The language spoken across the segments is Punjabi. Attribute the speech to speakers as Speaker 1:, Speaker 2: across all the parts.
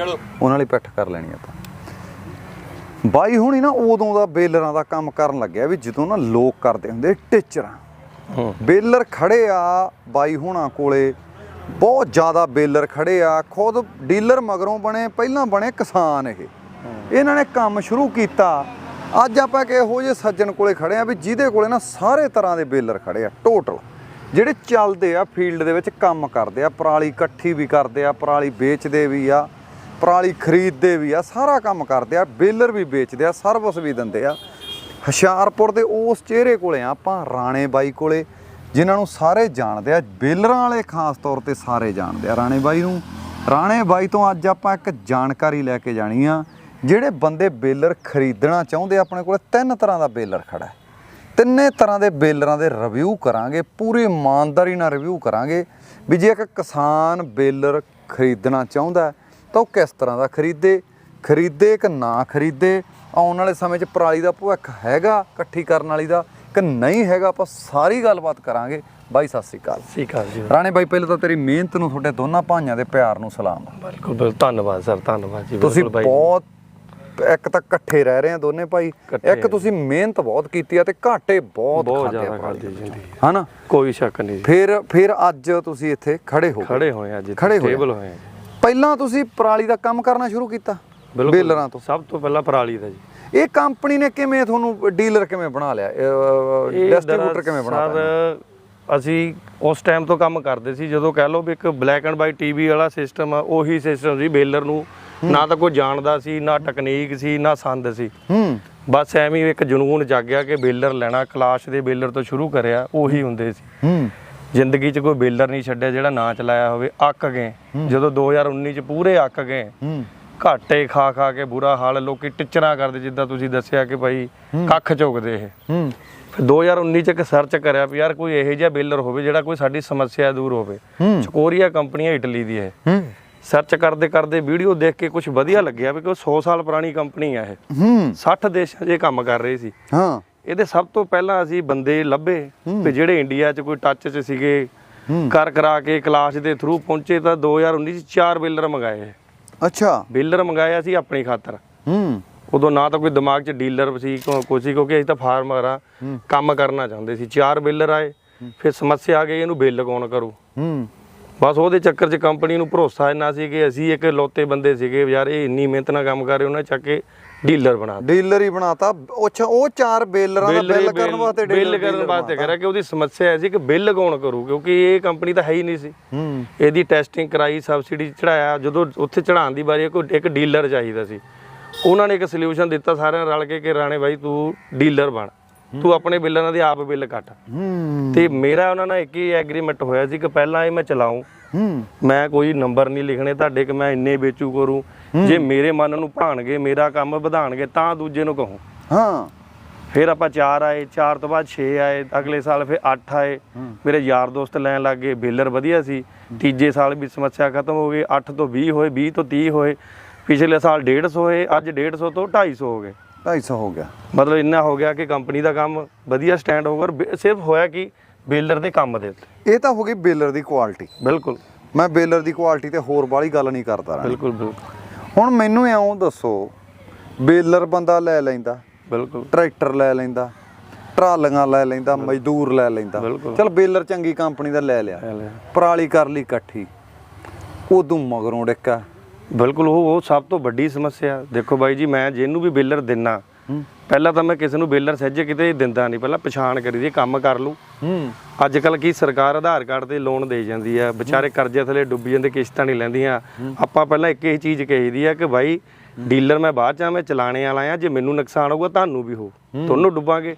Speaker 1: ਚਲੋ
Speaker 2: ਉਹਨਾਂ ਲਈ ਪਿੱਠ ਕਰ ਲੈਣੀ ਆਪਾਂ। ਬਾਈ ਹੁਣੀ ਨਾ ਉਦੋਂ ਦਾ ਬੇਲਰਾਂ ਦਾ ਕੰਮ ਕਰਨ ਲੱਗਿਆ ਵੀ ਜਦੋਂ ਨਾ ਲੋਕ ਕਰਦੇ ਹੁੰਦੇ ਟੀਚਰਾਂ। ਬੇਲਰ ਖੜੇ ਆ ਬਾਈ ਹੁਣਾਂ ਕੋਲੇ ਬਹੁਤ ਜ਼ਿਆਦਾ ਬੇਲਰ ਖੜੇ ਆ ਖੁਦ ਡੀਲਰ ਮਗਰੋਂ ਬਣੇ ਪਹਿਲਾਂ ਬਣੇ ਕਿਸਾਨ ਇਹ। ਇਹਨਾਂ ਨੇ ਕੰਮ ਸ਼ੁਰੂ ਕੀਤਾ। ਅੱਜ ਆਪਾਂ ਕਿ ਇਹੋ ਜਿਹੇ ਸੱਜਣ ਕੋਲੇ ਖੜੇ ਆ ਵੀ ਜਿਹਦੇ ਕੋਲੇ ਨਾ ਸਾਰੇ ਤਰ੍ਹਾਂ ਦੇ ਬੇਲਰ ਖੜੇ ਆ ਟੋਟਲ ਜਿਹੜੇ ਚੱਲਦੇ ਆ ਫੀਲਡ ਦੇ ਵਿੱਚ ਕੰਮ ਕਰਦੇ ਆ ਪਰਾਲੀ ਇਕੱਠੀ ਵੀ ਕਰਦੇ ਆ ਪਰਾਲੀ ਵੇਚਦੇ ਵੀ ਆ। ਪਰਾਲੀ ਖਰੀਦਦੇ ਵੀ ਆ, ਸਾਰਾ ਕੰਮ ਕਰਦੇ ਆ, ਬੇਲਰ ਵੀ ਵੇਚਦੇ ਆ ਸਰਵਿਸ ਵੀ ਦਿੰਦੇ ਆ। ਹੁਸ਼ਿਆਰਪੁਰ ਦੇ ਉਸ ਚਿਹਰੇ ਕੋਲੇ ਆ, ਆਪਾਂ ਰਾਣੇ ਬਾਈ ਕੋਲੇ, ਜਿਨ੍ਹਾਂ ਨੂੰ ਸਾਰੇ ਜਾਣਦੇ ਆ, ਬੇਲਰਾਂ ਵਾਲੇ ਖਾਸ ਤੌਰ ਤੇ ਸਾਰੇ ਜਾਣਦੇ ਆ ਰਾਣੇ ਬਾਈ ਨੂੰ। ਰਾਣੇ ਬਾਈ ਤੋਂ ਅੱਜ ਆਪਾਂ ਇੱਕ ਜਾਣਕਾਰੀ ਲੈ ਕੇ ਜਾਣੀ ਆ, ਜਿਹੜੇ ਬੰਦੇ ਬੇਲਰ ਖਰੀਦਣਾ ਚਾਹੁੰਦੇ ਆਪਣੇ ਕੋਲ ਤਿੰਨ ਤਰ੍ਹਾਂ ਦਾ ਬੇਲਰ ਖੜਾ ਹੈ। ਤਿੰਨੇ ਤਰ੍ਹਾਂ ਦੇ ਬੇਲਰਾਂ ਦੇ ਰਿਵਿਊ ਕਰਾਂਗੇ, ਪੂਰੀ ਇਮਾਨਦਾਰੀ ਨਾਲ ਰਿਵਿਊ ਕਰਾਂਗੇ, ਵੀ ਜੇ ਇੱਕ ਕਿਸਾਨ ਬੇਲਰ ਖਰੀਦਣਾ ਚਾਹੁੰਦਾ ਤਾਂ ਉਹ ਕਿਸ ਤਰ੍ਹਾਂ ਦਾ ਖਰੀਦੇ? ਖਰੀਦੇ ਕਿ ਨਾ ਖਰੀਦੇ? ਆਉਣ ਵਾਲੇ ਸਮੇਂ 'ਚ ਪਰਾਲੀ ਦਾ ਭਵਿੱਖ ਹੈਗਾ ਇਕੱਠੀ ਕਰਨ ਵਾਲੀ ਦਾ ਕਿ ਨਹੀਂ ਹੈਗਾ? ਆਪਾਂ ਸਾਰੀ ਗੱਲਬਾਤ ਕਰਾਂਗੇ। ਬਾਈ ਸਤਿ ਸ੍ਰੀ ਅਕਾਲ।
Speaker 1: ਠੀਕ ਆ ਜੀ।
Speaker 2: ਰਾਣੇ ਬਾਈ ਪਹਿਲਾਂ ਤਾਂ ਤੇਰੀ ਮਿਹਨਤ ਨੂੰ ਤੁਹਾਡੇ ਦੋਨਾਂ ਭਾਈਆਂ ਦੇ ਪਿਆਰ ਨੂੰ ਸਲਾਮ।
Speaker 1: ਬਿਲਕੁਲ ਬਿਲਕੁਲ। ਧੰਨਵਾਦ ਸਰ ਧੰਨਵਾਦ ਜੀ।
Speaker 2: ਤੁਸੀਂ ਬਹੁਤ ਇੱਕ ਤਾਂ ਇਕੱਠੇ ਰਹਿ ਰਹੇ ਆ ਦੋਨੇ ਭਾਈ। ਇੱਕ ਤੁਸੀਂ ਮਿਹਨਤ ਬਹੁਤ ਕੀਤੀ ਆ ਤੇ ਘਾਟੇ ਬਹੁਤ ਆ
Speaker 1: ਖਾਦੀ ਜਿੰਦੀ
Speaker 2: ਹਨਾ?
Speaker 1: ਕੋਈ ਸ਼ੱਕ ਨਹੀਂ
Speaker 2: ਫਿਰ ਫਿਰ ਅੱਜ ਤੁਸੀਂ ਇੱਥੇ ਖੜੇ ਹੋ।
Speaker 1: ਖੜੇ ਹੋਏ ਆ ਜੀ
Speaker 2: ਖੜੇ ਹੋਏ ਆ। ਪਹਿਲਾਂ ਤੁਸੀਂ ਪਰਾਲੀ ਦਾ ਕੰਮ ਕਰਨਾ ਸ਼ੁਰੂ ਕੀਤਾ? ਬੇਲਰਾਂ ਤੋਂ?
Speaker 1: ਸਭ ਤੋਂ ਪਹਿਲਾਂ ਪਰਾਲੀ ਦਾ ਜੀ।
Speaker 2: ਇਹ ਕੰਪਨੀ ਨੇ ਕਿਵੇਂ ਤੁਹਾਨੂੰ ਡੀਲਰ ਕਿਵੇਂ ਬਣਾ ਲਿਆ? ਡਿਸਟ੍ਰੀਬਿਊਟਰ ਕਿਵੇਂ ਬਣਾ ਲਿਆ
Speaker 1: ਸਰ ਅਸੀਂ ਉਸ ਟਾਈਮ ਤੋਂ ਕੰਮ ਕਰਦੇ ਸੀ ਜਦੋਂ ਕਹਿ ਲਓ ਵੀ ਇੱਕ ਬਲੈਕ ਐਂਡ ਵਾਈਟ ਟੀਵੀ ਵਾਲਾ ਸਿਸਟਮ ਆ ਉਹੀ ਸਿਸਟਮ ਸੀ ਬੇਲਰ ਨੂੰ। ਨਾ ਤਾਂ ਕੋਈ ਜਾਣਦਾ ਸੀ ਨਾ ਟੈਕਨੀਕ ਸੀ ਨਾ ਸੰਦ ਸੀ।
Speaker 2: ਹੂੰ।
Speaker 1: ਬਸ ਐਵੇਂ ਇੱਕ ਜਨੂਨ ਜਾਗਿਆ ਕਿ ਬੇਲਰ ਲੈਣਾ ਕਲਾਸ਼ ਦੇ ਬੇਲਰ ਤੋਂ ਸ਼ੁਰੂ ਕਰਿਆ ਉਹੀ ਹੁੰਦੇ ਸੀ।
Speaker 2: ਹੂੰ।
Speaker 1: ਜ਼ਿੰਦਗੀ 'ਚ ਕੋਈ ਬੇਲਰ ਨਹੀਂ ਛੱਡਿਆ ਜਿਹੜਾ ਨਾ ਚਲਾਇਆ ਹੋਵੇ ਅੱਕ ਗਏ। ਜਦੋਂ 2019 'ਚ ਪੂਰੇ ਅੱਕ ਗਏ। ਘਾਟੇ ਖਾ ਖਾ ਕੇ ਬੁਰਾ ਹਾਲ ਲੋਕੀ ਟਿਚਰਾਂ ਕਰਦੇ ਜਿੱਦਾਂ ਤੁਸੀਂ ਦੱਸਿਆ ਕਿ ਭਾਈ ਕੱਖ ਝੁਕਦੇ ਇਹ।
Speaker 2: ਹੂੰ।
Speaker 1: ਫਿਰ 2019 ਚ ਇੱਕ ਸਰਚ ਕਰਿਆ ਵੀ ਯਾਰ ਕੋਈ ਇਹੋ ਜਿਹਾ ਬੇਲਰ ਹੋਵੇ ਜਿਹੜਾ ਕੋਈ ਸਾਡੀ ਸਮੱਸਿਆ ਦੂਰ ਹੋਵੇ। ਚਕੋਰੀਆ ਕੰਪਨੀ ਹੈ ਇਟਲੀ ਦੀ ਹੈ। ਸਰਚ ਕਰਦੇ ਕਰਦੇ ਵੀਡੀਓ ਦੇਖ ਕੇ ਕੁਝ ਵਧੀਆ ਲੱਗਿਆ ਵੀ ਕਿ ਉਹ 100 ਸਾਲ ਪੁਰਾਣੀ ਕੰਪਨੀ ਹੈ ਇਹ।
Speaker 2: ਹੂੰ।
Speaker 1: 60 ਦੇਸ਼ਾਂ 'ਚ ਇਹ ਕੰਮ ਕਰ ਰਹੀ ਸੀ।
Speaker 2: ਹਾਂ।
Speaker 1: ਇਹਦੇ ਸਭ ਤੋਂ ਪਹਿਲਾਂ ਅਸੀਂ ਬੰਦੇ ਲੱਭੇ ਵੀ ਜਿਹੜੇ ਇੰਡੀਆ 'ਚ ਕੋਈ ਟੱਚ 'ਚ ਸੀਗੇ। ਕਰ ਕਰਾ ਕੇ ਕਲਾਸ ਦੇ ਥਰੂ ਪਹੁੰਚੇ ਤਾਂ 2019 'ਚ ਚਾਰ ਬੇਲਰ ਮੰਗਾਏ।
Speaker 2: ਅੱਛਾ।
Speaker 1: ਬੇਲਰ ਮੰਗਾਇਆ ਸੀ ਆਪਣੀ ਖਾਤਰ।
Speaker 2: ਹੂੰ।
Speaker 1: ਉਦੋਂ ਨਾ ਤਾਂ ਕੋਈ ਦਿਮਾਗ 'ਚ ਡੀਲਰ ਸੀ ਕੋ- ਕੋਈ ਸੀ ਕਿਉਂਕਿ ਅਸੀਂ ਤਾਂ ਫਾਰਮਰ ਆ ਕੰਮ ਕਰਨਾ ਚਾਹੁੰਦੇ ਸੀ। ਚਾਰ ਬੇਲਰ ਆਏ ਫਿਰ ਸਮੱਸਿਆ ਆ ਗਈ ਇਹਨੂੰ ਬਿੱਲ ਕੌਣ ਕਰੂ?
Speaker 2: ਹੂੰ।
Speaker 1: ਬਸ ਉਹਦੇ ਚੱਕਰ 'ਚ ਕੰਪਨੀ ਨੂੰ ਭਰੋਸਾ ਇੰਨਾ ਸੀ ਕਿ ਅਸੀਂ ਇੱਕ ਲੋਤੇ ਬੰਦੇ ਸੀਗੇ ਯਾਰ ਇਹ ਇੰਨੀ ਮਿਹਨਤ ਨਾਲ ਕੰਮ ਕਰ ਰਹੇ ਉਹਨਾਂ ਚੱਕ ਕੇ ਡੀਲਰ ਬਣਾ।
Speaker 2: ਡੀਲਰ ਹੀ ਬਣਾਤਾ। ਅੱਛਾ ਉਹ ਚਾਰ ਬੇਲਰਾਂ ਦਾ ਬਿੱਲ ਕਰਨ ਵਾਸਤੇ
Speaker 1: ਬਿੱਲ ਕਰਨ ਵਾਸਤੇ। ਕਰਿਆ ਕਿ ਉਹਦੀ ਸਮੱਸਿਆ ਸੀ ਕਿ ਬਿੱਲ ਕੌਣ ਕਰੂ ਕਿਉਂਕਿ ਇਹ ਕੰਪਨੀ ਤਾਂ ਹੈ ਹੀ ਨਹੀਂ ਸੀ।
Speaker 2: ਹੂੰ।
Speaker 1: ਇਹਦੀ ਟੈਸਟਿੰਗ ਕਰਾਈ ਸਬਸਿਡੀ ਚੜਾਇਆ ਜਦੋਂ ਉੱਥੇ ਚੜਾਉਣ ਦੀ ਵਾਰੀ ਕੋਈ ਇੱਕ ਡੀਲਰ ਚਾਹੀਦਾ ਸੀ। ਉਹਨਾਂ ਨੇ ਇੱਕ ਸੋਲੂਸ਼ਨ ਦਿੱਤਾ ਸਾਰਿਆਂ ਰਲ ਕੇ ਕਿ ਰਾਣੇ ਬਾਈ ਤੂੰ ਡੀਲਰ ਬਣ। ਤੂੰ ਆਪਣੇ ਬਿੱਲਾਂ ਦੇ ਆਪ ਬਿੱਲ ਕੱਟ।
Speaker 2: ਹੂੰ।
Speaker 1: ਤੇ ਮੇਰਾ ਉਹਨਾਂ ਨਾਲ ਇੱਕ ਹੀ ਐਗਰੀਮੈਂਟ ਹੋਇਆ ਸੀ ਕਿ ਪਹਿਲਾਂ ਇਹ ਮੈਂ ਚਲਾਉਂ ਮੈਂ ਕੋਈ ਨੰਬਰ ਨਹੀਂ ਲਿਖਣੇ ਤੁਹਾਡੇ ਕਿ ਮੈਂ ਇੰਨੇ ਵੇਚੂ ਕਰੂ। ਜੇ ਮੇਰੇ ਮਨ ਨੂੰ ਭਾਣਗੇ ਮੇਰਾ ਕੰਮ ਵਧਾਣਗੇ ਤਾਂ ਦੂਜੇ ਨੂੰ ਕਹੂੰ।
Speaker 2: ਹਾਂ।
Speaker 1: ਫਿਰ ਆਪਾਂ 4 ਆਏ 4 ਤੋਂ ਬਾਅਦ 6 ਆਏ ਅਗਲੇ ਸਾਲ ਫਿਰ 8 ਆਏ। ਮੇਰੇ ਯਾਰ ਦੋਸਤ ਲੈਣ ਲੱਗ ਗਏ ਬੇਲਰ ਵਧੀਆ ਸੀ। ਤੀਜੇ ਸਾਲ ਵੀ ਸਮੱਸਿਆ ਖਤਮ ਹੋ ਗਈ 8 ਤੋਂ 20 ਹੋਏ 20 ਤੋਂ 30 ਹੋਏ। ਪਿਛਲੇ ਸਾਲ 150 ਹੋਏ ਅੱਜ 150 ਤੋਂ 250 ਹੋ ਗਏ।
Speaker 2: 250 ਹੋ ਗਿਆ।
Speaker 1: ਮਤਲਬ ਇੰਨਾ ਹੋ ਗਿਆ ਕਿ ਕੰਪਨੀ ਦਾ ਕੰਮ ਵਧੀਆ ਸਟੈਂਡ ਹੋ ਗਿਆ ਸਿਰਫ ਹੋਇਆ ਕਿ ਬੇਲਰ ਦੇ ਕੰਮ ਦੇ ਉੱਤੇ।
Speaker 2: ਇਹ ਤਾਂ ਹੋ ਗਈ ਬੇਲਰ ਦੀ ਕੁਆਲਿਟੀ
Speaker 1: ਬਿਲਕੁਲ।
Speaker 2: ਮੈਂ ਬੇਲਰ ਦੀ ਕੁਆਲਿਟੀ ਤੇ ਹੋਰ ਬਾਹਲੀ ਗੱਲ ਨਹੀਂ ਕਰਦਾ ਰਾਣੀ।
Speaker 1: ਬਿਲਕੁਲ ਬਿਲਕੁਲ।
Speaker 2: ਹੁਣ ਮੈਨੂੰ ਇਉਂ ਦੱਸੋ ਬੇਲਰ ਬੰਦਾ ਲੈ ਲੈਂਦਾ
Speaker 1: ਬਿਲਕੁਲ।
Speaker 2: ਟਰੈਕਟਰ ਲੈ ਲੈਂਦਾ ਟਰਾਲੀਆਂ ਲੈ ਲੈਂਦਾ ਮਜ਼ਦੂਰ ਲੈ ਲੈਂਦਾ।
Speaker 1: ਬਿਲਕੁਲ।
Speaker 2: ਚਲ ਬੇਲਰ ਚੰਗੀ ਕੰਪਨੀ ਦਾ ਲੈ ਲਿਆ।
Speaker 1: ਲੈ ਲਿਆ।
Speaker 2: ਪਰਾਲੀ ਕਰ ਲਈ ਇਕੱਠੀ। ਉਦੋਂ ਮਗਰੋਂ ਡਿੱਕਾ।
Speaker 1: ਬਿਲਕੁਲ ਉਹ ਉਹ ਸਭ ਤੋਂ ਵੱਡੀ ਸਮੱਸਿਆ। ਦੇਖੋ ਬਾਈ ਜੀ ਮੈਂ ਜਿਹਨੂੰ ਵੀ ਬੇਲਰ ਦਿੰਨਾ ਪਹਿਲਾਂ ਤਾਂ ਮੈਂ ਕਿਸੇ ਨੂੰ ਬੇਲਰ ਸਹਿਜੇ ਕਿਤੇ ਦਿੰਦਾ ਨਹੀਂ ਪਹਿਲਾਂ ਪਛਾਣ ਕਰੀ ਦੀ ਕੰਮ ਕਰ ਲੂ
Speaker 2: ਹੂੰ।
Speaker 1: ਅੱਜ ਕੱਲ ਕੀ ਸਰਕਾਰ ਆਧਾਰ ਕਾਰਡ ਤੇ ਲੋਨ ਦੇ ਜਾਂਦੀ ਆ ਵਿਚਾਰੇ ਕਰਜ਼ੇ ਥੱਲੇ ਡੁੱਬੀ ਜਾਂਦੇ ਕਿਸ਼ਤਾਂ ਨਹੀਂ ਲੈਂਦੀਆਂ। ਆਪਾਂ ਪਹਿਲਾਂ ਇੱਕ ਹੀ ਚੀਜ਼ ਕਹੀਦੀ ਆ ਕਿ ਬਾਈ ਡੀਲਰ ਮੈਂ ਬਾਅਦ ਚ ਆ ਮੈਂ ਚਲਾਣੇ ਵਾਲਾ ਆ ਜੇ ਮੈਨੂੰ ਨੁਕਸਾਨ ਹੋਊਗਾ ਤੁਹਾਨੂੰ ਵੀ ਹੋ। ਤੁਹਾਨੂੰ ਡੁੱਬਾਂਗੇ।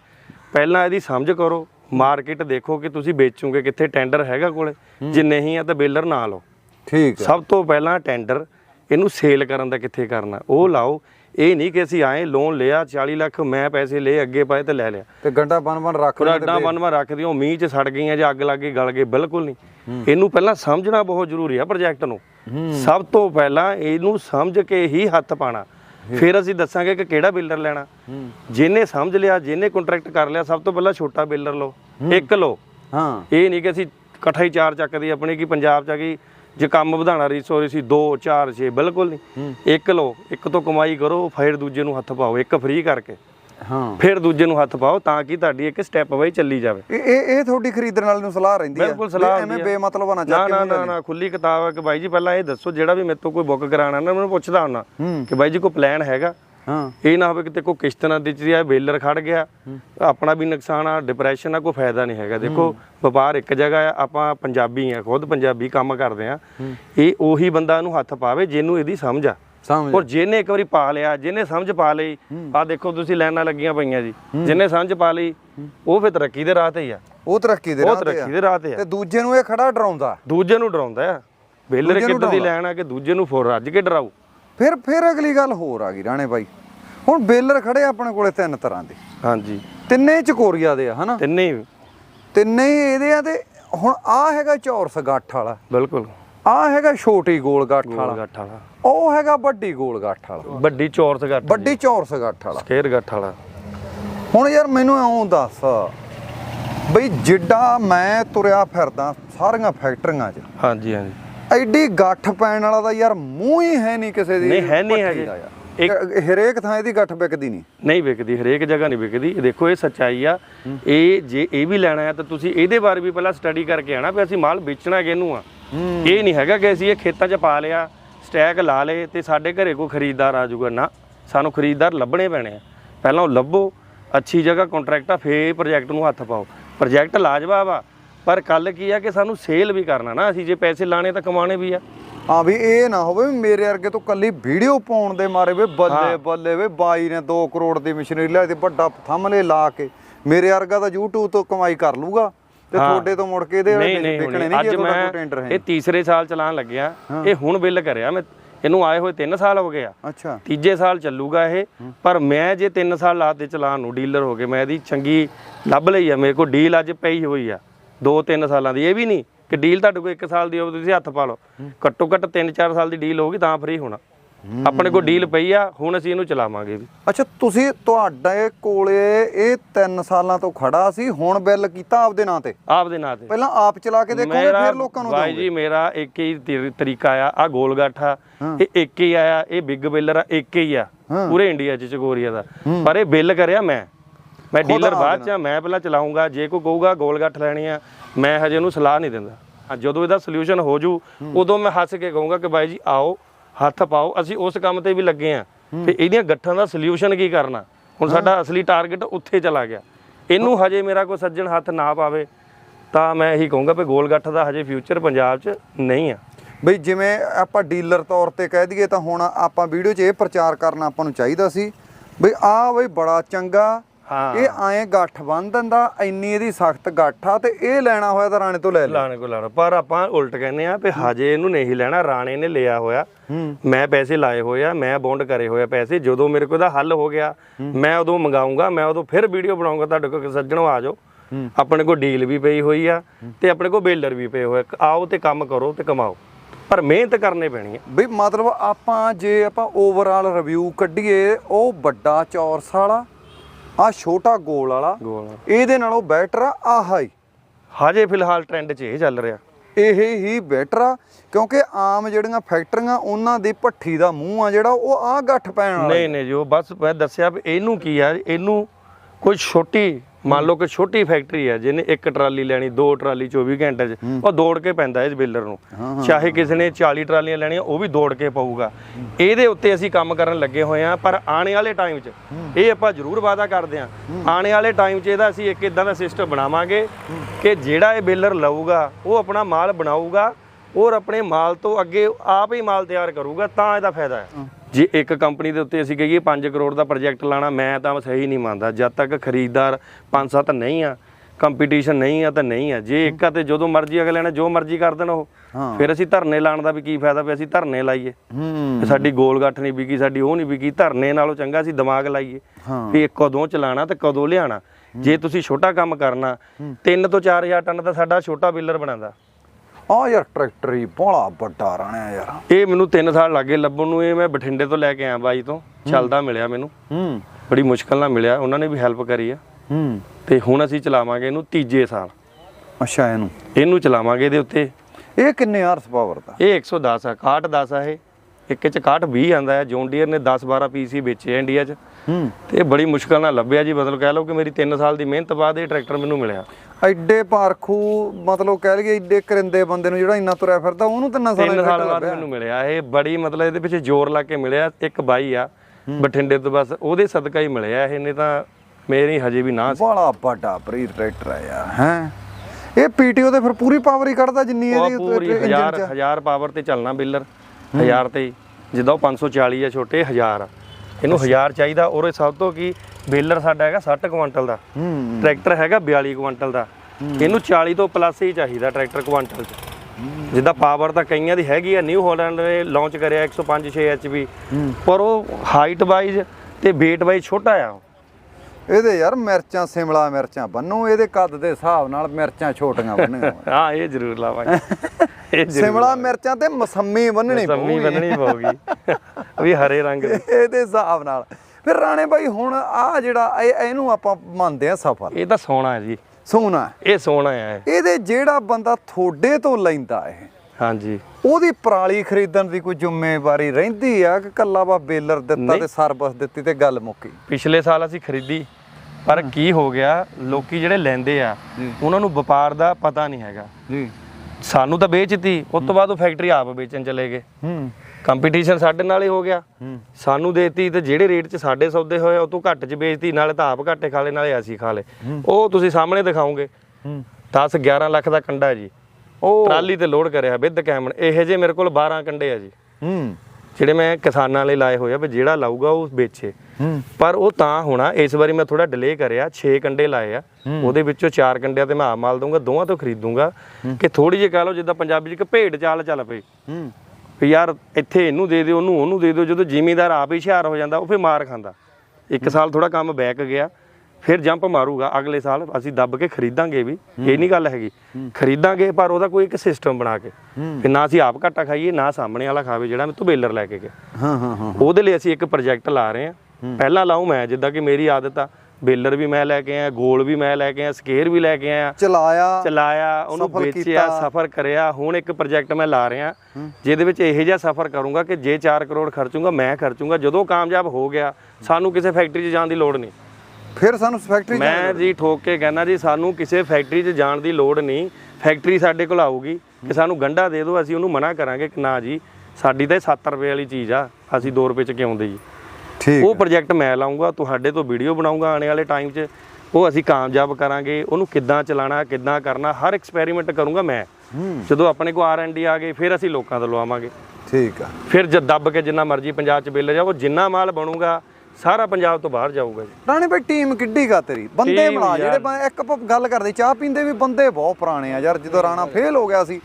Speaker 1: ਪਹਿਲਾਂ ਇਹਦੀ ਸਮਝ ਕਰੋ ਮਾਰਕੀਟ ਦੇਖੋ ਕਿ ਤੁਸੀਂ ਵੇਚੋਗੇ ਕਿੱਥੇ ਟੈਂਡਰ ਹੈਗਾ ਕੋਲੇ। ਜੇ ਨਹੀਂ ਆ ਤਾਂ ਬੇਲਰ ਨਾ ਲਓ।
Speaker 2: ਠੀਕ
Speaker 1: ਸਭ ਤੋਂ ਪਹਿਲਾਂ ਟੈਂਡਰ ਇਹਨੂੰ ਸੇਲ ਕਰਨ ਦਾ ਕਿੱਥੇ ਕਰਨਾ? ਉਹ ਲਾਓ ਇਹ ਨਹੀਂ ਕਿ ਅਸੀਂ ਆਏ ਲੋਨ ਲਿਆ 40 ਲੱਖ ਮੈਂ ਪੈਸੇ ਲਏ ਅੱਗੇ ਪਾਏ ਤੇ ਲੈ ਲਿਆ।
Speaker 2: ਤੇ ਗੰਡਾ ਬਨ ਬਨ ਰੱਖ ਲਿਆ
Speaker 1: ਅੱਡਾ ਬੰਨਵਾ ਰੱਖ ਦਿਓ ਮੀਂਹ 'ਚ ਸੜ ਗਈਆਂ ਜਾਂ ਅੱਗ ਲੱਗ ਗਈ ਗਲ ਗਏ ਬਿਲਕੁਲ ਨਹੀਂ। ਇਹਨੂੰ ਪਹਿਲਾਂ ਸਮਝਣਾ ਬਹੁਤ ਜ਼ਰੂਰੀ ਆ ਪ੍ਰੋਜੈਕਟ ਨੂੰ। ਸਭ ਤੋਂ ਪਹਿਲਾਂ ਇਹਨੂੰ ਸਮਝ ਕੇ ਹੀ ਹੱਥ ਪਾਣਾ। ਫਿਰ ਅਸੀਂ ਦੱਸਾਂਗੇ ਕਿ ਕਿਹੜਾ ਬਿਲਡਰ ਲੈਣਾ। ਜਿਹਨੇ ਸਮਝ ਲਿਆ ਜਿਹਨੇ ਕੰਟਰੈਕਟ ਕਰ ਲਿਆ ਸਭ ਤੋਂ ਪਹਿਲਾਂ ਛੋਟਾ ਬਿਲਡਰ ਲਓ। ਇੱਕ ਲਓ।
Speaker 2: ਹਾਂ।
Speaker 1: ਇਹ ਨਹੀਂ ਕਿ ਅਸੀਂ ਇਕੱਠਾ ਹੀ ਚਾਰ ਚੱਕਦੀ ਆਪਣੀ ਕਿ ਪੰਜਾਬ ਚ ਆ ਗਈ ਜੇ ਕੰਮ ਵਧਾਣਾ ਰੀਸੋਰਸ ਸੀ 2 4 6 ਬਿਲਕੁਲ ਨਹੀਂ। ਇੱਕ ਲਓ ਇੱਕ ਤੋਂ ਕਮਾਈ ਕਰੋ ਫਿਰ ਦੂਜੇ ਨੂੰ ਹੱਥ ਪਾਓ ਇੱਕ ਫ੍ਰੀ ਕਰਕੇ।
Speaker 2: ਹਾਂ।
Speaker 1: ਫਿਰ ਦੂਜੇ ਨੂੰ ਹੱਥ ਪਾਓ ਤਾਂ ਕਿ ਤੁਹਾਡੀ ਇੱਕ ਸਟੈਪ ਬਾਈ ਚੱਲੀ ਜਾਵੇ।
Speaker 2: ਇਹ ਇਹ ਤੁਹਾਡੀ ਖਰੀਦਣ ਵਾਲੇ ਨੂੰ ਸਲਾਹ ਰਹਿੰਦੀ ਹੈ
Speaker 1: ਬਿਲਕੁਲ ਸਲਾਹ
Speaker 2: ਐਵੇਂ
Speaker 1: ਹੁੰਦੀ।
Speaker 2: ਬੇਮਤਲਬ ਨਾ ਚੱਕ
Speaker 1: ਨਾ
Speaker 2: ਕੇ
Speaker 1: ਨਾ ਨਾ ਖੁੱਲੀ ਕਿਤਾਬ ਹੈ ਕਿ ਬਾਈ ਜੀ ਪਹਿਲਾਂ ਇਹ ਦੱਸੋ ਜਿਹੜਾ ਵੀ ਮੇਰੇ ਤੋਂ ਕੋਈ ਬੁੱਕ ਕਰਾਣਾ ਨਾ ਮੈਨੂੰ ਪੁੱਛਦਾ ਹੁੰਨਾ
Speaker 2: ਹੂੰ।
Speaker 1: ਕਿ ਬਾਈ ਜੀ ਕੋਈ ਪਲਾਨ ਹੈਗਾ?
Speaker 2: ਹਾਂ।
Speaker 1: ਇਹ ਨਾ ਹੋਵੇ ਕਿਤੇ ਕੋਈ ਕਿਸ਼ਤ ਨਾ ਦਿੱਤੀ ਆ ਬੇਲਰ ਖੜ ਗਿਆ ਆਪਣਾ ਵੀ ਨੁਕਸਾਨ ਆ ਡਿਪਰੈਸ਼ਨ ਆ ਕੋਈ ਫਾਇਦਾ ਨਹੀਂ ਹੈਗਾ। ਦੇਖੋ ਵਪਾਰ ਇੱਕ ਜਗ੍ਹਾ ਆ ਆਪਾਂ ਪੰਜਾਬੀ ਆ ਖੁਦ ਪੰਜਾਬੀ ਕੰਮ ਕਰਦੇ ਆ। ਇਹ ਉਹੀ ਬੰਦਾ ਨੂੰ ਹੱਥ ਪਾਵੇ ਜਿਹਨੂੰ ਇਹਦੀ ਸਮਝ ਆ।
Speaker 2: ਸਮਝ
Speaker 1: ਔਰ ਜਿਹਨੇ ਇੱਕ ਵਾਰੀ ਪਾ ਲਿਆ ਜਿਹਨੇ ਸਮਝ ਪਾ ਲਈ ਆ ਦੇਖੋ ਤੁਸੀਂ ਲਾਈਨਾਂ ਲੱਗੀਆਂ ਪਈਆਂ ਜੀ। ਜਿਹਨੇ ਸਮਝ ਪਾ ਲਈ ਉਹ ਫਿਰ ਤਰੱਕੀ ਦੇ ਰਾਹ ਤੇ ਹੀ ਆ।
Speaker 2: ਉਹ ਤਰੱਕੀ ਦੇ ਰਾਹ ਤੇ
Speaker 1: ਤਰੱਕੀ
Speaker 2: ਆ।
Speaker 1: ਦੇ ਰਾਹ ਤੇ ਆ।
Speaker 2: ਤੇ ਦੂਜੇ ਨੂੰ ਇਹ ਖੜਾ ਡਰਾਉਂਦਾ।
Speaker 1: ਦੂਜੇ ਨੂੰ ਡਰਾਉਂਦਾ ਆ। ਬੇਲਰ ਕਿੱਦਾਂ ਦੀ। ਲੈਣ ਆ ਕਿ ਦੂਜੇ ਨੂੰ ਫੁਰ ਰੱਜ ਕੇ ਡਰਾਊ।
Speaker 2: ਫਿਰ ਫਿਰ ਅਗਲੀ ਗੱਲ ਹੋਰ ਆ ਗਈ ਰਾਣੇ ਬਾਈ। ਹੁਣ ਬੇਲਰ ਖੜੇ ਆਪਣੇ ਕੋਲੇ ਤਿੰਨ ਤਰ੍ਹਾਂ ਦੇ।
Speaker 1: ਹਾਂਜੀ।
Speaker 2: ਤਿੰਨੇ ਚਕੋਰੀਆ ਦੇ ਆ ਹਨਾ?
Speaker 1: ਤਿੰਨੇ ਹੀ।
Speaker 2: ਤਿੰਨੇ ਹੀ ਇਹਦੇ ਆ ਤੇ ਹੁਣ ਆ ਹੈਗਾ ਚੌਰਸ ਗੱਠ ਵਾਲਾ।
Speaker 1: ਬਿਲਕੁਲ।
Speaker 2: ਆ ਹੈਗਾ ਛੋਟੀ ਗੋਲ ਗੱਠ ਵਾਲਾ।
Speaker 1: ਗੱਠ ਵਾਲਾ।
Speaker 2: ਉਹ ਹੈਗਾ ਵੱਡੀ ਗੋਲ ਗੱਠ ਵਾਲਾ।
Speaker 1: ਵੱਡੀ ਚੌਰਸ ਗੱਠ
Speaker 2: ਵੱਡੀ ਚੌਰਸ ਗੱਠ ਵਾਲਾ।
Speaker 1: ਸਕੇਅਰ ਗੱਠ ਵਾਲਾ।
Speaker 2: ਹੁਣ ਯਾਰ ਮੈਨੂੰ ਇਉਂ ਦੱਸ ਬਈ ਜਿੱਡਾ ਮੈਂ ਤੁਰਿਆ ਫਿਰਦਾ ਸਾਰੀਆਂ ਫੈਕਟਰੀਆਂ 'ਚ
Speaker 1: ਹਾਂਜੀ ਹਾਂਜੀ।
Speaker 2: ਐਡੀ ਗੱਠ ਪੈਣ ਵਾਲਾ ਤਾਂ ਯਾਰ ਮੂੰਹ ਹੀ ਹੈ ਨਹੀਂ ਕਿਸੇ ਦੀ।
Speaker 1: ਨਹੀਂ, ਹੈ ਨਹੀਂ ਹੈਗੇ।
Speaker 2: ਇੱਕ ਹਰੇਕ ਥਾਂ ਇਹਦੀ ਗੱਠ ਵਿਕਦੀ ਨਹੀਂ।
Speaker 1: ਨਹੀਂ ਵਿਕਦੀ ਹਰੇਕ ਜਗ੍ਹਾ ਨਹੀਂ ਵਿਕਦੀ। ਦੇਖੋ ਇਹ ਸੱਚਾਈ ਆ। ਇਹ ਜੇ ਇਹ ਵੀ ਲੈਣਾ ਹੈ ਤਾਂ ਤੁਸੀਂ ਇਹਦੇ ਬਾਰੇ ਵੀ ਪਹਿਲਾਂ ਸਟੱਡੀ ਕਰਕੇ ਆਣਾ ਵੀ ਅਸੀਂ ਮਾਲ ਵੇਚਣਾ ਕਿਹਨੂੰ ਆ। ਇਹ ਨਹੀਂ ਹੈਗਾ ਕਿ ਅਸੀਂ ਇਹ ਖੇਤਾਂ 'ਚ ਪਾ ਲਿਆ ਸਟੈਕ ਲਾ ਲੇ ਤੇ ਸਾਡੇ ਘਰੇ ਕੋਈ ਖਰੀਦਦਾਰ ਆ ਜਾਊਗਾ। ਨਾ ਸਾਨੂੰ ਖਰੀਦਦਾਰ ਲੱਭਣੇ ਪੈਣੇ ਆ। ਪਹਿਲਾਂ ਉਹ ਲੱਭੋ ਅੱਛੀ ਜਗ੍ਹਾ ਕੰਟਰੈਕਟ ਆ ਫੇਰ ਪ੍ਰੋਜੈਕਟ ਨੂੰ ਹੱਥ ਪਾਓ। ਪ੍ਰੋਜੈਕਟ ਲਾਜਵਾਬ ਆ। ਪਰ ਕੱਲ ਕੀ ਆ ਕਿ ਸਾਨੂੰ ਸੇਲ ਵੀ ਕਰਨਾ ਨਾ ਅਸੀਂ ਜੇ ਪੈਸੇ ਲਾਣੇ ਤਾਂ ਕਮਾਣੇ ਵੀ ਆ।
Speaker 2: ਹਾਂ ਵੀ ਇਹ ਨਾ ਹੋਵੇ ਮੇਰੇ ਵਰਗੇ ਤੋਂ ਕੱਲੀ ਵੀਡੀਓ ਪਾਉਣ ਦੇ ਮਾਰੇ ਵੇ ਬੱਲੇ ਬੱਲੇ ਵੇ ਬਾਈ ਨੇ 2 ਕਰੋੜ ਦੀ ਮਸ਼ੀਨਰੀ ਲਿਆਈ ਤੇ ਵੱਡਾ ਥੰਮਲੇ ਲਾ ਕੇ ਮੇਰੇ ਵਰਗਾ ਤਾਂ YouTube ਤੋਂ ਕਮਾਈ ਕਰ ਲੂਗਾ ਤੇ। ਤੁਹਾਡੇ ਤੋਂ ਮੁੜ ਕੇ ਇਹਦੇ ਵਿਕਣੇ। ਨਹੀਂ ਜੇ ਤੁਹਾਡਾ ਟੈਂਡਰ ਹੈ।
Speaker 1: ਇਹ ਤੀਸਰੇ ਸਾਲ ਚਲਾਉਣ ਲੱਗਿਆ। ਇਹ ਹੁਣ ਬਿੱਲ ਕਰਿਆ ਮੈਂ ਇਹਨੂੰ ਆਏ ਹੋਏ 3 ਸਾਲ ਹੋ ਗਏ ਆ।
Speaker 2: ਅੱਛਾ।
Speaker 1: ਤੀਜੇ ਸਾਲ ਚੱਲੂਗਾ ਇਹ ਪਰ ਮੈਂ ਜੇ 3 ਸਾਲ ਲਾਤੇ ਚਲਾਉਣ ਨੂੰ ਡੀਲਰ ਹੋ ਕੇ ਮੈਂ ਇਹਦੀ ਚੰਗੀ ਲੱਭ ਲਈ ਆ ਮੇਰੇ ਕੋਲ ਡੀਲ ਅੱਜ ਪਈ ਹੋਈ ਆ। 2-3 ਸਾਲਾਂ ਦੀ ਇਹ ਵੀ ਨਹੀਂ ਕਿ ਡੀਲ ਤੁਹਾਡੇ ਕੋਲ 1 ਸਾਲ ਦੀ ਹੋਵੇ ਤੁਸੀਂ ਹੱਥ ਪਾ ਲਓ। ਘੱਟੋ ਘੱਟ 3-4 ਸਾਲ ਦੀ ਡੀਲ ਹੋਊਗੀ ਤਾਂ ਫ੍ਰੀ ਹੋਣਾ। ਆਪਣੇ ਕੋਲ ਡੀਲ ਪਈ ਆ ਹੁਣ ਅਸੀਂ ਇਹਨੂੰ ਚਲਾਵਾਂਗੇ ਵੀ।
Speaker 2: ਅੱਛਾ ਤੁਸੀਂ ਤੁਹਾਡੇ ਕੋਲੇ ਇਹ 3 ਸਾਲਾਂ ਤੋਂ ਖੜਾ ਸੀ ਹੁਣ ਬਿੱਲ ਕੀਤਾ ਆਪਦੇ ਨਾਂ ਤੇ?
Speaker 1: ਆਪਦੇ ਨਾਂ ਤੇ।
Speaker 2: ਪਹਿਲਾਂ ਆਪ ਚਲਾ ਕੇ ਦੇਖੋਗੇ ਫਿਰ ਲੋਕਾਂ ਨੂੰ
Speaker 1: ਬਾਈ ਜੀ ਮੇਰਾ ਇੱਕ ਹੀ ਤਰੀ- ਤਰੀਕਾ ਆ ਆ ਗੋਲ ਗੱਠਾ ਇਹ ਇੱਕ ਹੀ ਆਇਆ ਇਹ ਬਿੱਗ ਬਿੱਲਰ ਆ ਇੱਕ ਹੀ ਆ ਪੂਰੇ ਇੰਡੀਆ ਚ ਚਗੋਰੀਆ ਦਾ। ਪਰ ਇਹ ਬਿੱਲ ਕਰਿਆ ਮੈਂ। ਮੈਂ ਡੀਲਰ ਬਾਅਦ ਚ ਆ, ਮੈਂ ਪਹਿਲਾਂ ਚਲਾਉਂਗਾ ਜੇ ਕੋਈ ਕਹੂਗਾ ਗੋਲ ਗੱਠ ਲੈਣੀ ਆ ਮੈਂ ਹਜੇ ਉਹਨੂੰ ਸਲਾਹ ਨਹੀਂ ਦਿੰਦਾ। ਜਦੋਂ ਇਹਦਾ ਸੋਲੂਸ਼ਨ ਹੋ ਜੂ ਉਦੋਂ ਮੈਂ ਹੱਸ ਕੇ ਕਹੂੰਗਾ ਕਿ ਬਾਈ ਜੀ ਆਓ ਹੱਥ ਪਾਓ ਅਸੀਂ ਉਸ ਕੰਮ ਤੇ ਵੀ ਲੱਗੇ ਆ। ਤੇ ਇਹਦੀਆਂ ਗੱਠਾਂ ਦਾ ਸੋਲੂਸ਼ਨ ਕੀ ਕਰਨਾ? ਹੁਣ ਸਾਡਾ ਅਸਲੀ ਟਾਰਗੇਟ ਉੱਥੇ ਚਲਾ ਗਿਆ। ਇਹਨੂੰ ਹਜੇ ਮੇਰਾ ਕੋਈ ਸੱਜਣ ਹੱਥ ਨਾ ਪਾਵੇ ਤਾਂ ਮੈਂ ਇਹੀ ਕਹੂੰਗਾ ਵੀ ਗੋਲ ਗੱਠ ਦਾ ਹਜੇ ਫਿਊਚਰ ਪੰਜਾਬ 'ਚ ਨਹੀਂ ਆ।
Speaker 2: ਬਈ ਜਿਵੇਂ ਆਪਾਂ ਡੀਲਰ ਤੌਰ ਤੇ ਕਹਿ ਦਈਏ ਤਾਂ ਹੁਣ ਆਪਾਂ ਵੀਡੀਓ 'ਚ ਇਹ ਪ੍ਰਚਾਰ ਕਰਨਾ ਆਪਾਂ ਨੂੰ ਚਾਹੀਦਾ ਸੀ ਬਈ ਆਹ ਬਈ ਬੜਾ ਚੰਗਾ
Speaker 1: ਹਾਂ।
Speaker 2: ਇਹ ਐਂ ਗੱਠ ਬੰਨ ਦਿੰਦਾ ਇੰਨੀ ਇਹਦੀ ਸਖਤ ਗੱਠ ਆ ਤੇ ਇਹ ਲੈਣਾ ਹੋਇਆ ਤਾਂ ਰਾਣੇ ਤੋਂ ਲੈ ਲੈ
Speaker 1: ਲਾਣੇ ਕੋ ਲਾਣਾ। ਪਰ ਆਪਾਂ ਉਲਟ ਕਹਿੰਦੇ ਆ ਵੀ ਹਜੇ ਇਹਨੂੰ ਨਹੀਂ ਲੈਣਾ ਰਾਣੇ ਨੇ ਲਿਆ ਹੋਇਆ। ਮੈਂ ਪੈਸੇ ਲਾਏ ਹੋਏ ਆ ਮੈਂ ਬੌਂਡ ਕਰੇ ਹੋਏ ਆ ਪੈਸੇ ਜਦੋਂ ਮੇਰੇ ਕੋਲ ਦਾ ਹੱਲ ਹੋ ਗਿਆ ਮੈਂ ਉਦੋਂ ਮੰਗਾਉਂਗਾ ਮੈਂ ਉਦੋਂ ਫਿਰ ਵੀਡੀਓ ਬਣਾਉਂਗਾ ਤੁਹਾਡੇ ਕੋਲ ਸੱਜਣੋ ਆ ਜਾਓ। ਆਪਣੇ ਕੋਲ ਡੀਲ ਵੀ ਪਈ ਹੋਈ ਆ ਤੇ ਆਪਣੇ ਕੋਲ ਬੇਲਰ ਵੀ ਪਏ ਹੋਏ ਆ। ਆਓ ਤੇ ਕੰਮ ਕਰੋ ਤੇ ਕਮਾਓ। ਪਰ ਮਿਹਨਤ ਕਰਨੀ ਪੈਣੀ ਹੈ
Speaker 2: ਬਈ ਮਤਲਬ ਆਪਾਂ ਜੇ ਆਪਾਂ ਓਵਰਆਲ ਰਿਵਿਊ ਕੱਢੀਏ ਉਹ ਵੱਡਾ ਚੌਰਸ ਵਾਲਾ ਆ ਛੋਟਾ ਗੋਲ ਵਾਲਾ।
Speaker 1: ਗੋਲ
Speaker 2: ਇਹਦੇ ਨਾਲੋਂ ਬੈਟਰ ਆ ਆਹ ਹੀ।
Speaker 1: ਹਜੇ ਫਿਲਹਾਲ ਟ੍ਰੈਂਡ 'ਚ ਇਹ ਚੱਲ ਰਿਹਾ।
Speaker 2: ਇਹ ਹੀ ਬੈਟਰ ਆ ਕਿਉਂਕਿ ਆਮ ਜਿਹੜੀਆਂ ਫੈਕਟਰੀਆਂ ਉਹਨਾਂ ਦੀ ਭੱਠੀ ਦਾ ਮੂੰਹ ਆ ਜਿਹੜਾ ਉਹ ਆ ਗੱਠ ਪੈਣ ਵਾਲਾ
Speaker 1: ਨਹੀਂ ਨਹੀਂ ਜੀ ਉਹ ਬਸ ਮੈਂ ਦੱਸਿਆ ਵੀ ਇਹਨੂੰ ਕੀ ਆ ਇਹਨੂੰ ਕੋਈ ਛੋਟੀ ਮੰਨ ਲਓ ਕਿ ਛੋਟੀ ਫੈਕਟਰੀ ਹੈ ਜਿਹਨੇ ਇੱਕ ਟਰਾਲੀ ਲੈਣੀ ਦੋ ਟਰਾਲੀ 24 ਘੰਟੇ 'ਚ ਉਹ ਦੌੜ ਕੇ ਪੈਂਦਾ ਇਸ ਬਿਲਡਰ ਨੂੰ। ਚਾਹੇ ਕਿਸੇ ਨੇ 40 ਟਰਾਲੀਆਂ ਲੈਣੀਆਂ ਉਹ ਵੀ ਦੌੜ ਕੇ ਪਊਗਾ। ਇਹਦੇ ਉੱਤੇ ਅਸੀਂ ਕੰਮ ਕਰਨ ਲੱਗੇ ਹੋਏ ਆ ਪਰ ਆਉਣ ਵਾਲੇ ਟਾਈਮ 'ਚ ਇਹ ਆਪਾਂ ਜ਼ਰੂਰ ਵਾਅਦਾ ਕਰਦੇ ਆ ਆਉਣ ਵਾਲੇ ਟਾਈਮ 'ਚ ਇਹਦਾ ਅਸੀਂ ਇੱਕ ਇਦਾਂ ਦਾ ਸਿਸਟਮ ਬਣਾਵਾਂਗੇ ਕਿ ਜਿਹੜਾ ਇਹ ਬਿਲਡਰ ਲਊਗਾ ਉਹ ਆਪਣਾ ਮਾਲ ਬਣਾਊਗਾ ਔਰ ਆਪਣੇ ਮਾਲ ਤੋਂ ਅੱਗੇ ਆਪ ਹੀ ਮਾਲ ਤਿਆਰ ਕਰੂਗਾ ਤਾਂ ਇਹਦਾ ਫਾਇਦਾ ਹੈ। ਜੇ ਇੱਕ ਕੰਪਨੀ ਦੇ ਉੱਤੇ ਅਸੀਂ ਕਹੀਏ 5 ਕਰੋੜ ਦਾ ਪ੍ਰੋਜੈਕਟ ਲਾਣਾ ਮੈਂ ਤਾਂ ਸਹੀ ਨਹੀਂ ਮੰਨਦਾ। ਜਦ ਤੱਕ ਖਰੀਦਦਾਰ 5-7 ਨਹੀਂ ਆ ਕੰਪੀਟੀਸ਼ਨ ਨਹੀਂ ਆ ਤਾਂ ਨਹੀਂ ਆ। ਜੇ ਇੱਕ ਆ ਤੇ ਜਦੋਂ ਮਰਜ਼ੀ ਅਗਲੇ ਨੇ ਜੋ ਮਰਜ਼ੀ ਕਰ ਦੇਣ ਉਹ। ਫਿਰ ਅਸੀਂ ਧਰਨੇ ਲਾਣ ਦਾ ਵੀ ਕੀ ਫਾਇਦਾ ਵੀ ਅਸੀਂ ਧਰਨੇ ਲਾਈਏ। ਸਾਡੀ ਗੋਲ ਗੱਠ ਨਹੀਂ ਵਿਕੀ ਸਾਡੀ ਉਹ ਨਹੀਂ ਵਿਕੀ ਧਰਨੇ ਨਾਲੋਂ ਚੰਗਾ ਅਸੀਂ ਦਿਮਾਗ ਲਾਈਏ। ਵੀ ਕਦੋਂ ਚਲਾਣਾ ਤੇ ਕਦੋਂ ਲਿਆਣਾ। ਜੇ ਤੁਸੀਂ ਛੋਟਾ ਕੰਮ ਕਰਨਾ 3 ਤੋਂ 4000 ਟਨ ਦਾ ਸਾਡਾ ਛੋਟਾ ਬਿਲਰ ਬਣਾਉਂਦਾ।
Speaker 2: ਆ ਯਾਰ ਟਰੈਕਟਰ ਹੀ ਬੜਾ ਵੱਡਾ ਰਾਣਿਆ ਯਾਰ।
Speaker 1: ਇਹ ਮੈਨੂੰ 3 ਸਾਲ ਲੱਗੇ ਲੱਭਣ ਨੂੰ ਇਹ ਮੈਂ ਬਠਿੰਡੇ ਤੋਂ ਲੈ ਕੇ ਆਇਆ ਬਾਈ ਤੋਂ। ਚੱਲਦਾ ਮਿਲਿਆ ਮੈਨੂੰ।
Speaker 2: ਹੂੰ।
Speaker 1: ਬੜੀ ਮੁਸ਼ਕਲ ਨਾਲ ਮਿਲਿਆ ਉਹਨਾਂ ਨੇ ਵੀ ਹੈਲਪ ਕਰੀ ਆ।
Speaker 2: ਹੂੰ।
Speaker 1: ਤੇ ਹੁਣ ਅਸੀਂ ਚਲਾਵਾਂਗੇ ਇਹਨੂੰ ਤੀਜੇ ਸਾਲ।
Speaker 2: ਅੱਛਾ ਇਹਨੂੰ?
Speaker 1: ਇਹਨੂੰ ਚਲਾਵਾਂਗੇ ਇਹਦੇ ਉੱਤੇ।
Speaker 2: ਇਹ ਕਿੰਨੇ ਹਾਰਸ ਪਾਵਰ ਦਾ?
Speaker 1: ਇਹ 110 ਆ 61 10 ਆ ਇਹ। ਇੱਕ ਚ 61 20 ਆਂਦਾ ਹੈ ਜੌਨ ਡੀਅਰ ਨੇ 10 12 ਪੀਸ ਹੀ ਵੇਚੇ ਆ ਇੰਡੀਆ 'ਚ।
Speaker 2: ਹੂੰ।
Speaker 1: ਤੇ ਇਹ ਬੜੀ ਮੁਸ਼ਕਲ ਨਾਲ ਲੱਭਿਆ ਜੀ ਮਤਲਬ ਕਹਿ ਲਓ ਕਿ ਮੇਰੀ 3 ਸਾਲ ਦੀ ਮਿਹਨਤ ਬਾਅਦ ਇਹ ਟਰੈਕਟਰ ਮੈਨੂੰ ਮਿਲਿਆ।
Speaker 2: ਐਡੇ ਪਾਰਖੂ ਮਤਲਬ ਕਹਿ ਲਈਏ ਐਡੇ ਕਰਿੰਦੇ ਬੰਦੇ ਨੂੰ ਜਿਹੜਾ ਇੰਨਾ ਤੁਰਿਆ ਫਿਰਦਾ ਉਹਨੂੰ ਤਿੰਨਾਂ ਸਾਲਾਂ
Speaker 1: 3
Speaker 2: ਦਾ
Speaker 1: ਸਾਲ ਬਾਅਦ ਮੈਨੂੰ ਮਿਲਿਆ ਇਹ ਬੜੀ ਮਤਲਬ ਇਹਦੇ ਪਿੱਛੇ ਜ਼ੋਰ ਲਾ ਕੇ ਮਿਲਿਆ ਇੱਕ ਬਾਈ ਆ ਬਠਿੰਡੇ ਤੋਂ ਬਸ ਉਹਦੇ ਸਦਕਾ ਹੀ ਮਿਲਿਆ ਇਹ ਨਹੀਂ ਤਾਂ ਮੇਰੀ ਹਜੇ ਵੀ ਨਾ
Speaker 2: ਬੜਾ ਵੱਡਾ ਬਰੀ ਟਰੈਕਟਰ ਆ ਯਾਰ ਹੈ। ਇਹ ਪੀਟੀਓ ਤੇ ਫਿਰ ਪੂਰੀ ਪਾਵਰ ਹੀ ਕੱਢਦਾ ਜਿੰਨੀ ਇਹਦੀ
Speaker 1: ਪੂਰੀ
Speaker 2: ਇੰਜਨ
Speaker 1: 1000
Speaker 2: ਚ।
Speaker 1: 1000 ਪਾਵਰ ਤੇ ਚੱਲਣਾ ਬਿਲਰ। 1000 ਤੇ। ਜਿੱਦਾਂ ਉਹ 540 ਆ ਛੋਟੇ 1000 ਆ। ਇਹਨੂੰ 1000 ਚਾਹੀਦਾ। ਔਰ ਇਹ ਸਭ ਤੋਂ ਕੀ ਬੇਲਰ ਸਾਡਾ ਹੈਗਾ 60 ਕੁਇੰਟਲ ਦਾ।
Speaker 2: ਹੂੰ
Speaker 1: ਟਰੈਕਟਰ ਹੈਗਾ 42 ਕੁਇੰਟਲ ਦਾ। ਇਹਨੂੰ 40 ਤੋਂ ਪਲੱਸ ਹੀ ਚਾਹੀਦਾ ਟਰੈਕਟਰ ਕੁਇੰਟਲ ਚ। ਜਿੱਦਾਂ ਪਾਵਰ ਤਾਂ ਕਈਆਂ ਦੀ ਹੈਗੀ ਆ ਨਿਊ ਹਾਲੈਂਡ ਨੇ ਲਾਂਚ ਕਰਿਆ 105 6 ਐਚਪੀ ਪਰ ਉਹ ਹਾਈਟ ਵਾਈਜ਼ ਤੇ weight ਵਾਈਜ਼ ਛੋਟਾ ਆ।
Speaker 2: ਇਹਦੇ ਯਾਰ ਮਿਰਚਾਂ ਸਿਮਲਾ ਮਿਰਚਾਂ ਬੰਨੋ ਇਹਦੇ ਕੱਦ ਦੇ ਹਿਸਾਬ ਨਾਲ ਮਿਰਚਾਂ ਛੋਟੀਆਂ ਬੰਨੀਆਂ
Speaker 1: ਹਾਂ ਇਹ ਜ਼ਰੂਰ ਲਾਵਾਂਗੇ। ਇਹ ਜ਼ਰੂਰ
Speaker 2: ਸਿਮਲਾ ਮਿਰਚਾਂ ਤੇ ਮਸੰਮੀ ਬੰਨਣੀ
Speaker 1: ਸੰਮੀ ਬੰਨਣੀ ਪਊਗੀ। ਵੀ ਹਰੇ ਰੰਗ ਦੀ।
Speaker 2: ਇਹਦੇ ਹਿਸਾਬ ਨਾਲ। ਫਿਰ ਰਾਣੇ ਬਾਈ ਹੁਣ ਆ ਜਿਹੜਾ ਇਹ- ਇਹਨੂੰ ਆਪਾਂ ਮੰਨਦੇ ਆ ਸਫਲ।
Speaker 1: ਇਹ ਤਾਂ ਸੋਨਾ ਹੈ ਜੀ।
Speaker 2: ਸੋਨਾ
Speaker 1: ਇਹ ਸੋਨਾ ਹੈ।
Speaker 2: ਇਹਦੇ ਜਿਹੜਾ ਬੰਦਾ ਥੋੜੇ ਤੋਂ ਲੈਂਦਾ ਇਹ
Speaker 1: ਹਾਂਜੀ।
Speaker 2: ਉਹਦੀ ਪਰਾਲੀ ਖਰੀਦਣ ਦੀ ਕੋਈ ਜ਼ਿੰਮੇਵਾਰੀ ਰਹਿੰਦੀ ਆ ਕਿ ਕੱਲਾ ਵਾ ਬੇਲਰ ਦਿੱਤਾ ਤੇ ਸਰਵਿਸ ਦਿੱਤੀ ਤੇ ਗੱਲ ਮੁੱਕੀ?
Speaker 1: ਪਿਛਲੇ ਸਾਲ ਅਸੀਂ ਖਰੀਦੀ ਪਰ ਕੀ ਹੋ ਗਿਆ ਲੋਕੀ ਜਿਹੜੇ ਲੈਂਦੇ ਆ ਉਹਨਾਂ ਨੂੰ ਵਪਾਰ ਦਾ ਪਤਾ ਨਹੀਂ ਹੈਗਾ।
Speaker 2: ਜੀ
Speaker 1: ਸਾਨੂੰ ਤਾਂ ਵੇਚਤੀ ਉਸ ਤੋਂ ਬਾਅਦ ਉਹ ਫੈਕਟਰੀ ਆਪ ਵੇਚਣ ਚਲੇ ਗਏ।
Speaker 2: ਹੂੰ।
Speaker 1: ਕੰਪੀਟੀਸ਼ਨ ਸਾਡੇ ਨਾਲ ਹੀ ਹੋ ਗਿਆ।
Speaker 2: ਹੂੰ।
Speaker 1: ਸਾਨੂੰ ਦੇਤੀ ਤੇ ਜਿਹੜੇ ਰੇਟ 'ਚ ਸਾਡੇ ਸੌਦੇ ਹੋਏ ਉਹ ਤੋਂ ਘੱਟ 'ਚ ਵੇਚਤੀ ਨਾਲੇ ਤਾਂ ਆਪ ਘੱਟੇ ਖਾ ਲਏ ਨਾਲੇ ਅਸੀਂ ਖਾ ਲਏ। ਉਹ ਤੁਸੀਂ ਸਾਹਮਣੇ ਦਿਖਾਓਗੇ।
Speaker 2: ਹੂੰ।
Speaker 1: 10 11 ਲੱਖ ਦਾ ਕੰਡਾ ਜੀ। ਟਰਾਲੀ ਤੇ ਲੋਡ ਕਰਿਆ ਵਿਦ ਕੈਮਨ ਇਹੋ ਜੇ ਮੇਰੇ ਕੋਲ 12 ਕੰਡੇ ਆ ਜੀ।
Speaker 2: ਹੂੰ।
Speaker 1: ਜਿਹੜੇ ਮੈਂ ਕਿਸਾਨਾਂ ਲਈ ਲਾਏ ਹੋਏ ਆ ਵੀ ਜਿਹੜਾ ਲਾਊਗਾ ਉਹ ਵੇਚੇ।
Speaker 2: ਹੂੰ।
Speaker 1: ਪਰ ਉਹ ਤਾਂ ਹੋਣਾ ਇਸ ਵਾਰੀ ਮੈਂ ਥੋੜਾ ਡਿਲੇ ਕਰਿਆ 6 ਕੰਡੇ ਲਾਏ ਆ। ਉਹਦੇ ਵਿੱਚੋਂ 4 ਕੰਡਿਆਂ ਤੇ ਮੈਂ ਆਪ ਮਾਲ ਦੂੰਗਾ ਦੋਵਾਂ ਤੋਂ ਖਰੀਦੂੰਗਾ। ਕਿ ਥੋੜੀ ਜਿਹੀ ਕਹ ਲਓ ਜਿੱਦਾਂ ਪੰਜਾਬੀ ਚ ਇੱਕ ਭੇਡ ਚਾਲ ਚੱਲ ਪਈ।
Speaker 2: ਹੂੰ।
Speaker 1: ਵੀ ਯਾਰ ਇੱਥੇ ਇਹਨੂੰ ਦੇ ਦਿਓ ਉਹਨੂੰ ਉਹਨੂੰ ਦੇ ਦਿਓ ਜਦੋਂ ਜ਼ਿਮੀਂਦਾਰ ਆਪ ਹੀ ਹੁਸ਼ਿਆਰ ਹੋ ਜਾਂਦਾ ਉਹ ਫਿਰ ਮਾਰ ਖਾਂਦਾ। ਇੱਕ ਸਾਲ ਥੋੜਾ ਕੰਮ ਬੈਕ ਗਿਆ। ਫਿਰ ਜੰਪ ਮਾਰੂਗਾ ਅਗਲੇ ਸਾਲ ਅਸੀਂ ਦੱਬ ਕੇ ਖਰੀਦਾਂਗੇ ਵੀ ਇਹ ਨਹੀਂ ਗੱਲ ਹੈਗੀ। ਖਰੀਦਾਂਗੇ ਪਰ ਉਹਦਾ ਕੋਈ ਇੱਕ ਸਿਸਟਮ ਬਣਾ ਕੇ। ਵੀ ਨਾ ਅਸੀਂ ਆਪ ਘਾਟਾ ਖਾਈਏ ਨਾ ਸਾਹਮਣੇ ਵਾਲਾ ਖਾਵੇ ਜਿਹੜਾ ਮੈਂ ਬੇਲਰ ਲੈ ਕੇ ਗਿਆ।
Speaker 2: ਹਾਂ ਹਾਂ ਹਾਂ
Speaker 1: ਉਹਦੇ ਲਈ ਅਸੀਂ ਇੱਕ ਪ੍ਰੋਜੈਕਟ ਲਾ ਰਹੇ ਹਾਂ। ਪਹਿਲਾਂ ਲਾਉ ਮੈਂ ਜਿੱਦਾਂ ਕਿ ਮੇਰੀ ਆਦਤ ਆ ਬੇਲਰ ਵੀ ਮੈਂ ਲੈ ਕੇ ਆਇਆ ਗੋਲ ਵੀ ਮੈਂ ਲੈ ਕੇ ਆਇਆ ਸਕੇਅਰ ਵੀ ਲੈ ਕੇ ਆਇਆ।
Speaker 2: ਚਲਾਇਆ
Speaker 1: ਚਲਾਇਆ ਉਹਨੂੰ ਵੇਚਿਆ। ਸਫਰ ਕਰਿਆ। ਹੁਣ ਇੱਕ ਪ੍ਰੋਜੈਕਟ ਮੈਂ ਲਾ ਰਿਹਾ ਜਿਹਦੇ ਵਿੱਚ ਇਹੋ ਜਿਹਾ ਸਫਰ ਕਰੂੰਗਾ ਕਿ ਜੇ 4 ਕਰੋੜ ਖਰਚੂੰਗਾ ਮੈਂ ਖਰਚੂੰਗਾ। ਜਦੋਂ ਕਾਮਯਾਬ ਹੋ ਗਿਆ ਸਾਨੂੰ ਕਿਸੇ ਫੈਕਟਰੀ 'ਚ ਜਾਣ ਦੀ ਲੋੜ ਨਹੀਂ।
Speaker 2: ਫਿਰ ਸਾਨੂੰ ਫੈਕਟਰੀ
Speaker 1: ਮੈਂ ਜੀ ਠੋਕ ਕੇ ਕਹਿੰਦਾ ਜੀ ਸਾਨੂੰ ਕਿਸੇ ਫੈਕਟਰੀ 'ਚ ਜਾਣ ਦੀ ਲੋੜ ਨਹੀਂ। ਫੈਕਟਰੀ ਸਾਡੇ ਕੋਲ ਆਊਗੀ ਕਿ ਸਾਨੂੰ ਗੰਡਾ ਦੇ ਦਿਓ ਅਸੀਂ ਉਹਨੂੰ ਮਨਾ ਕਰਾਂਗੇ ਕਿ ਨਾ ਜੀ ਸਾਡੀ ਤਾਂ ਇਹ 7 ਰੁਪਏ ਵਾਲੀ ਚੀਜ਼ ਆ ਅਸੀਂ 2 ਰੁਪਏ 'ਚ ਕਿਉਂ ਦੇਈਏ?
Speaker 2: ਠੀਕ
Speaker 1: ਉਹ ਪ੍ਰੋਜੈਕਟ ਮੈਂ ਲਾਉਂਗਾ ਤੁਹਾਡੇ ਤੋਂ ਵੀਡੀਓ ਬਣਾਉਂਗਾ ਆਉਣ ਵਾਲੇ ਟਾਈਮ 'ਚ। ਉਹ ਅਸੀਂ ਕਾਮਯਾਬ ਕਰਾਂਗੇ ਉਹਨੂੰ ਕਿੱਦਾਂ ਚਲਾਣਾ ਕਿੱਦਾਂ ਕਰਨਾ ਹਰ ਐਕਸਪੈਰੀਮੈਂਟ ਕਰੂੰਗਾ ਮੈਂ। ਜਦੋਂ ਆਪਣੇ ਕੋਲ ਆਰ&ਡੀ ਆ ਗਏ ਫਿਰ ਅਸੀਂ ਲੋਕਾਂ ਤੋਂ ਲਵਾਵਾਂਗੇ।
Speaker 2: ਠੀਕ ਆ।
Speaker 1: ਫਿਰ ਜਦ ਦੱਬ ਕੇ ਜਿੰਨਾ ਮਰਜ਼ੀ ਪੰਜਾਬ 'ਚ ਬਿੱਲ ਜਾ ਉਹ ਜਿੰਨਾ ਮਾਲ ਬਣੂਗਾ ਸਾਰਾ ਪੰਜਾਬ ਤੋਂ ਬਾਹਰ ਜਾਊਗਾ ਜੀ।
Speaker 2: ਰਾਣੇ ਭਾਈ ਟੀਮ ਕਿੱਡੀ ਗਾ ਤੇਰੀ? ਬੰਦੇ
Speaker 1: Team
Speaker 2: ਬਣਾ ਜਿਹੜੇ
Speaker 1: ਯਾਰ।
Speaker 2: ਬੰ- ਇੱਕ ਆਪਾਂ ਗੱਲ ਕਰਦੇ ਚਾਹ ਪੀਂਦੇ ਵੀ ਬੰਦੇ ਬਹੁਤ ਪੁਰਾਣੇ ਆ ਯਾਰ ਜਦੋਂ ਰਾਣਾ ਫੇਲ ਹੋ ਗਿਆ ਸੀ